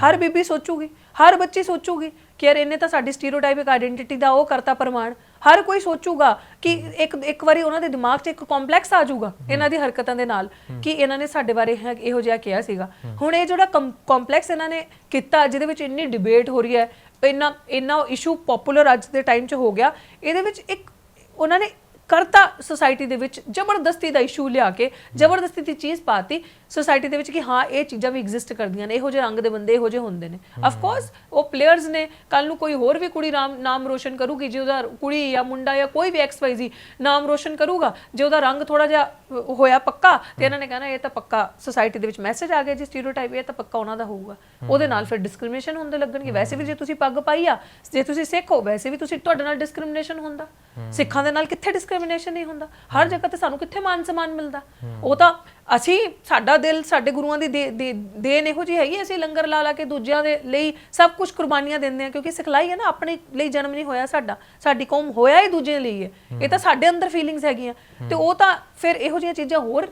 ਹਰ ਬੀਬੀ ਸੋਚੂਗੀ ਹਰ ਬੱਚੀ ਸੋਚੂਗੀ ਕਿ ਯਾਰ ਇਹਨੇ ਤਾਂ ਸਾਡੀ ਸਟੀਰੀਓਟਾਈਪਿਕ ਆਇਡੈਂਟੀਟੀ ਦਾ ਉਹ ਕਰਤਾ ਪ੍ਰਮਾਣ। ਹਰ ਕੋਈ ਸੋਚੂਗਾ ਕਿ ਇੱਕ ਇੱਕ ਵਾਰੀ ਉਹਨਾਂ ਦੇ ਦਿਮਾਗ 'ਚ ਇੱਕ ਕੰਪਲੈਕਸ ਆ ਜਾਊਗਾ ਇਹਨਾਂ ਦੀ ਹਰਕਤਾਂ ਦੇ ਨਾਲ ਕਿ ਇਹਨਾਂ ਨੇ ਸਾਡੇ ਬਾਰੇ ਇਹੋ ਜਿਹਾ ਕਿਹਾ ਸੀਗਾ। ਹੁਣ ਇਹ ਜਿਹੜਾ ਕੰਪਲੈਕਸ ਇਹਨਾਂ ਨੇ ਕੀਤਾ ਜਿਹਦੇ ਵਿੱਚ ਇੰਨੀ ਡਿਬੇਟ ਹੋ ਰਹੀ ਹੈ ਇੰਨਾ ਇੰਨਾ ਇਸ਼ੂ ਪਪੂਲਰ ਅੱਜ ਦੇ ਟਾਈਮ 'ਚ ਹੋ ਗਿਆ ਇਹਦੇ ਵਿੱਚ ਇੱਕ ਉਹਨਾਂ ਨੇ ਕਰਤਾ ਸੋਸਾਇਟੀ ਦੇ ਵਿੱਚ, ਜ਼ਬਰਦਸਤੀ ਦਾ ਇਸ਼ੂ ਲਿਆ ਕੇ, ਜ਼ਬਰਦਸਤੀ ਦੀ ਚੀਜ਼ ਪਾਤੀ ਸੋਸਾਇਟੀ ਦੇ ਵਿੱਚ ਕਿ ਹਾਂ, ਇਹ ਚੀਜ਼ਾਂ ਵੀ ਐਗਜ਼ਿਸਟ ਕਰਦੀਆਂ ਨੇ, ਇਹੋ ਜਿਹੇ ਰੰਗ ਦੇ ਬੰਦੇ, ਇਹੋ ਜਿਹੇ ਹੁੰਦੇ ਨੇ। ਆਫ ਕੋਰਸ ਉਹ ਪਲੇਅਰਸ ਨੇ ਕੱਲ ਨੂੰ ਕੋਈ ਹੋਰ ਵੀ ਕੁੜੀ ਨਾਮ ਨਾਮ ਰੋਸ਼ਨ ਕਰੂਗੀ, ਜੇ ਉਹਦਾ ਕੁੜੀ ਜਾਂ ਮੁੰਡਾ ਜਾਂ ਕੋਈ ਵੀ ਐਕਸ ਵਾਈ ਜ਼ੀ ਨਾਮ ਰੋਸ਼ਨ ਕਰੂਗਾ, ਜੇ ਉਹਦਾ ਰੰਗ ਥੋੜਾ ਜਿਹਾ ਹੋਇਆ ਪੱਕਾ, ਤੇ ਇਹਨਾਂ ਨੇ ਕਹਿਣਾ, ਇਹ ਤਾਂ ਪੱਕਾ ਸੋਸਾਇਟੀ ਦੇ ਵਿੱਚ ਮੈਸੇਜ ਆ ਗਿਆ ਜੀ ਸਟੀਰੀਓਟਾਈਪ ਇਹ ਤਾਂ ਪੱਕਾ ਉਹਨਾਂ ਦਾ ਹੋਊਗਾ। ਉਹਦੇ ਨਾਲ ਫਿਰ ਡਿਸਕ੍ਰਿਮੀਨੇਸ਼ਨ ਹੁੰਦੇ ਲੱਗਣਗੇ। ਵੈਸੇ ਵੀ ਜੇ ਤੁਸੀਂ ਪੱਗ ਪਾਈ ਆ, ਜੇ ਤੁਸੀਂ ਸਿੱਖ ਹੋ, ਵੈਸੇ ਵੀ ਤੁਸੀਂ ਤੁਹਾਡੇ ਨਾਲ ਡਿਸਕ੍ਰਿਮੀਨੇਸ਼ਨ ਹੁੰਦਾ। ਸਿੱਖਾਂ ਦੇ ਨਾਲ ਕਿੱਥੇ ਡਿਸਕ੍ਰਿਮ ਡਿਸਕ੍ਰਿਮੀਨੇਸ਼ਨ ਨਹੀਂ ਹੁੰਦਾ। ਹਰ ਜਗ੍ਹਾ ਤੇ ਸਾਨੂੰ ਕਿੱਥੇ ਮਾਨ ਸਨਮਾਨ ਮਿਲਦਾ? ਉਹ ਤਾਂ ਅਸੀਂ ਸਾਡਾ ਦਿਲ ਸਾਡੇ ਗੁਰੂਆਂ ਦੀ ਦੇ- ਦੇ- ਦੇਣ ਇਹੋ ਜਿਹੀ ਹੈਗੀ ਅਸੀਂ ਲੰਗਰ ਲਾ ਲਾ ਕੇ ਦੂਜਿਆਂ ਦੇ ਲਈ ਸਭ ਕੁਝ ਕੁਰਬਾਨੀਆਂ ਦਿੰਦੇ ਆ ਕਿਉਂਕਿ ਸਿਖਲਾਈ ਹੈ ਨਾ ਆਪਣੇ ਲਈ ਜਨਮ ਨਹੀਂ ਹੋਇਆ ਸਾਡਾ। ਸਾਡੀ ਕੌਮ ਹੋਇਆ ਹੀ ਦੂਜੇ ਲਈ ਹੈ। ਇਹ ਤਾਂ ਸਾਡੇ ਅੰਦਰ ਫੀਲਿੰਗਸ ਹੈਗੀਆਂ। ਤੇ ਉਹ ਤਾਂ ਫਿਰ ਇਹੋ ਜਿਹੀਆਂ ਚੀਜ਼ਾਂ ਹੋਰ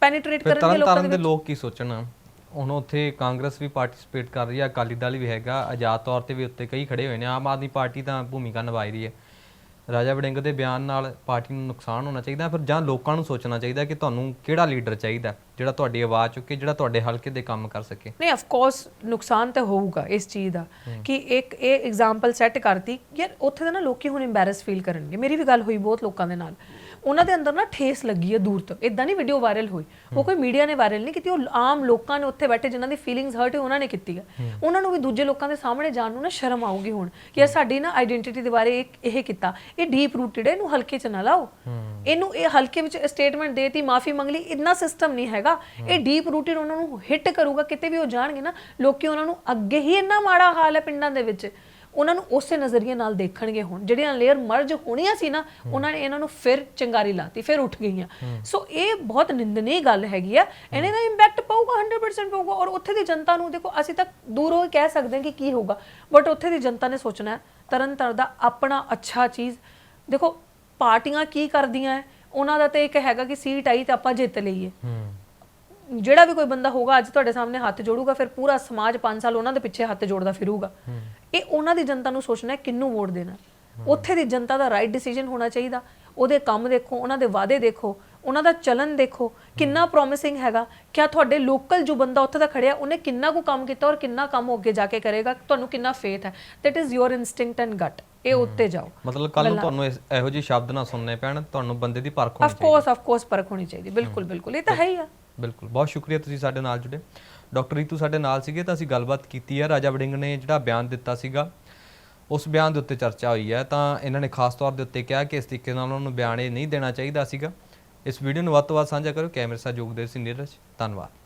ਪੈਨੀਟ੍ਰੇਟ ਕਰਨਗੇ ਤਰਨ ਲੋਕਾਂ ਦੇ ਲੋਕ ਕੀ ਸੋਚਣ? ਹੁਣ ਉੱਥੇ ਕਾਂਗਰਸ ਵੀ ਪਾਰਟਿਸਿਪੇਟ ਕਰ ਰਹੀ ਹੈ ਅਕਾਲੀ ਦਲ ਵੀ ਹੈਗਾ ਆਜ਼ਾਦ ਤੌਰ ਤੇ ਵੀ ਉੱਤੇ ਕਈ ਖੜੇ ਹੋਏ ਨੇ ਆਮ ਆਦਮੀ ਪਾਰਟੀ ਤਾਂ ਭੂਮਿਕਾ ਨਿਭਾਈ ਰਹੀ ਹੈ। ਰਾਜਾ ਵੜਿੰਗ ਦੇ ਬਿਆਨ ਨਾਲ ਪਾਰਟੀ ਨੂੰ ਨੁਕਸਾਨ ਹੋਣਾ ਚਾਹੀਦਾ ਫਿਰ ਜਾਂ ਲੋਕਾਂ ਨੂੰ ਸੋਚਣਾ ਚਾਹੀਦਾ ਕਿ ਤੁਹਾਨੂੰ ਕਿਹੜਾ ਲੀਡਰ ਚਾਹੀਦਾ ਜਿਹੜਾ ਤੁਹਾਡੀ ਆਵਾਜ਼ ਚੁੱਕੇ ਜਿਹੜਾ ਤੁਹਾਡੇ ਹਲਕੇ ਦੇ ਕੰਮ ਕਰ ਸਕੇ। ਨਹੀਂ ਆਫ ਕੋਰਸ ਨੁਕਸਾਨ ਤਾਂ ਹੋਊਗਾ ਇਸ ਚੀਜ਼ ਦਾ ਕਿ ਇੱਕ ਇਹ ਐਗਜ਼ਾਮਪਲ ਸੈੱਟ ਕਰਤੀ ਯਾਰ ਉੱਥੇ ਦਾ ਨਾ ਲੋਕੀ ਹੁਣ ਐਮਬੈਰਸ ਫੀਲ ਕਰਨਗੇ। ਮੇਰੀ ਵੀ ਗੱਲ ਹੋਈ ਬਹੁਤ ਲੋਕਾਂ ਦੇ ਨਾਲ। ਉਹਨਾਂ ਦੇ ਅੰਦਰ ਨਾ ਠੇਸ ਲੱਗੀ ਹੈ ਦੂਰ ਤੋਂ। ਇਦਾਂ ਨਹੀਂ ਵੀਡੀਓ ਵਾਇਰਲ ਹੋਈ। ਉਹ ਕੋਈ ਮੀਡੀਆ ਨੇ ਵਾਇਰਲ ਨਹੀਂ ਕੀਤੀ ਉਹ ਆਮ ਲੋਕਾਂ ਨੇ ਉੱਥੇ ਬੈਠੇ ਜਿਨ੍ਹਾਂ ਦੀ ਫੀਲਿੰਗਸ ਹਰਟ ਹੈ ਉਹਨਾਂ ਨੇ ਕੀਤੀ ਹੈ। ਉਹਨਾਂ ਨੂੰ ਵੀ ਦੂਜੇ ਲੋਕਾਂ ਦੇ ਸਾਹਮਣੇ ਜਾਣ ਨੂੰ ਨਾ ਸ਼ਰਮ ਆਊਗੀ ਹੁਣ ਕਿ ਯਾਰ ਸਾਡੀ ਨਾ ਆਇਡੈਂਟੀਟੀ ਦੇ ਬਾਰੇ ਇੱਕ ਇਹ ਕੀਤਾ। ਇਹ ਡੀਪ ਰੂਟਡ ਹੈ ਇਹਨੂੰ ਹਲਕੇ ਚ ਨਾ ਲਾਓ। ਇਹਨੂੰ ਇਹ ਹਲਕੇ ਵਿੱਚ ਸਟੇਟਮੈਂਟ ਦੇਤੀ ਮਾਫੀ ਮੰਗ ਲਈ ਇੰਨਾ ਸਿਸਟਮ ਨਹੀਂ ਹੈਗਾ। ਇਹ ਡੀਪ ਰੂਟਡ ਉਹਨਾਂ ਨੂੰ ਹਿੱਟ ਕਰੂਗਾ ਕਿਤੇ ਵੀ ਉਹ ਜਾਣਗੇ ਨਾ ਲੋਕੀ ਉਹਨਾਂ ਨੂੰ ਅੱਗੇ ਹੀ ਇੰਨਾ ਮਾੜਾ ਹਾਲ ਹੈ ਪਿੰਡਾਂ ਦੇ ਵਿੱਚ। ਉਹਨਾਂ ਨੂੰ ਉਸੇ ਨਜ਼ਰੀਏ ਨਾਲ ਦੇਖਣਗੇ ਹੁਣ। ਜਿਹੜੀਆਂ ਲੇਅਰ ਮਰਜ ਹੋਣੀਆਂ ਸੀ ਨਾ ਉਹਨਾਂ ਨੇ ਇਹਨਾਂ ਨੂੰ ਫਿਰ ਚੰਗਾਰੀ ਲਾਤੀ ਫਿਰ ਉੱਠ ਗਈਆਂ। ਸੋ ਇਹ ਬਹੁਤ ਨਿੰਦਨੀ ਗੱਲ ਹੈਗੀ ਆ। ਇਹਨੇ ਦਾ ਇੰਪੈਕਟ ਪਊਗਾ 100% ਪਊਗਾ ਔਰ ਉੱਥੇ ਦੀ ਜਨਤਾ ਨੂੰ ਦੇਖੋ ਅਸੀਂ ਤਾਂ ਦੂਰੋਂ ਹੀ ਕਹਿ ਸਕਦੇ ਹਾਂ ਕਿ ਕੀ ਹੋਊਗਾ। ਬਟ ਉੱਥੇ ਦੀ ਜਨਤਾ ਨੇ ਸੋਚਣਾ ਹੈ ਤਰਨ ਤਾਰਨ ਦਾ ਆਪਣਾ ਅੱਛਾ ਚੀਜ਼। ਦੇਖੋ ਪਾਰਟੀਆਂ ਕੀ ਕਰਦੀਆਂ ਹੈ ਉਹਨਾਂ ਦਾ ਤੇ ਇੱਕ ਹੈਗਾ ਕਿ ਸੀਟ ਆਈ ਤੇ ਆਪਾਂ ਜਿੱਤ ਲਈਏ। ਜਿਹੜਾ ਵੀ ਕੋਈ ਬੰਦਾ ਹੋਊਗਾ ਅੱਜ ਤੁਹਾਡੇ ਸਾਹਮਣੇ ਹੱਥ ਜੋੜੂਗਾ ਫਿਰ ਪੂਰਾ ਸਮਾਜ 5 ਸਾਲ ਉਹਨਾਂ ਦੇ ਪਿੱਛੇ ਹੱਥ ਜੋੜਦਾ ਫਿਰੂਗਾ। ਇਹ ਉਹਨਾਂ ਦੀ ਜਨਤਾ ਨੂੰ ਸੋਚਣਾ ਹੈ ਕਿੰਨੂੰ ਵੋਟ ਦੇਣਾ ਉੱਥੇ ਦੀ ਜਨਤਾ ਦਾ ਰਾਈਟ ਡਿਸੀਜਨ ਹੋਣਾ ਚਾਹੀਦਾ। ਉਹਦੇ ਕੰਮ ਦੇਖੋ ਉਹਨਾਂ ਦੇ ਵਾਅਦੇ ਦੇਖੋ ਉਹਨਾਂ ਦਾ ਚਲਨ ਦੇਖੋ ਕਿੰਨਾ ਪ੍ਰੋਮਿਸਿੰਗ ਹੈਗਾ। ਕਿਆ ਤੁਹਾਡੇ ਲੋਕਲ ਜੋ ਬੰਦਾ ਉੱਥੇ ਦਾ ਖੜਿਆ ਉਹਨੇ ਕਿੰਨਾ ਕੁ ਕੰਮ ਕੀਤਾ ਔਰ ਕਿੰਨਾ ਕੰਮ ਅੱਗੇ ਜਾ ਕੇ ਕਰੇਗਾ? ਤੁਹਾਨੂੰ ਕਿੰਨਾ ਫੇਥ ਹੈ? That is your instinct and gut ਇਹ ਉੱਤੇ ਜਾਓ। ਮਤਲਬ ਕੱਲ ਨੂੰ ਤੁਹਾਨੂੰ ਇਹੋ ਜਿਹੇ ਸ਼ਬਦ ਨਾ ਸੁਣਨੇ ਪੈਣ ਤੁਹਾਨੂੰ ਬੰਦੇ ਦੀ ਪਰਖ ਹੋਣੀ ਆਫ ਕੋਰਸ ਆਫ ਕੋਰਸ ਪਰਖ ਹੋਣੀ ਚਾਹੀਦੀ। ਬਿਲਕੁਲ ਬਿਲਕੁਲ। ਇਹ ਤਾਂ ਹੈ ਹੀ ਆ। ਬਿਲਕੁਲ। ਬਹੁਤ ਸ਼ੁਕਰੀਆ ਤੁਸੀਂ ਸਾਡੇ ਨਾਲ ਜੁੜੇ। ਡਾਕਟਰ ਰੀਤੂ ਸਾਡੇ ਨਾਲ ਸੀਗੇ ਤਾਂ ਅਸੀਂ ਗੱਲਬਾਤ ਕੀਤੀ ਹੈ। ਰਾਜਾ ਵੜਿੰਗ ਨੇ ਜਿਹੜਾ ਬਿਆਨ ਦਿੱਤਾ ਸੀਗਾ, ਉਸ ਬਿਆਨ ਦੇ ਉੱਤੇ ਚਰਚਾ ਹੋਈ ਹੈ। ਤਾਂ ਇਹਨਾਂ ਨੇ ਖਾਸ ਤੌਰ ਦੇ ਉੱਤੇ ਕਿਹਾ ਕਿ ਇਸ ਤਰੀਕੇ ਨਾਲ ਉਹਨਾਂ ਨੂੰ ਬਿਆਨ ਇਹ ਨਹੀਂ ਦੇਣਾ ਚਾਹੀਦਾ ਸੀਗਾ। ਇਸ ਵੀਡੀਓ ਨੂੰ ਵੱਧ ਤੋਂ ਵੱਧ ਸਾਂਝਾ ਕਰੋ। ਕੈਮਰੇ ਸਹਿਯੋਗ ਦੇ ਸੀ ਨੀਰਜ ਧੰਨਵਾਦ।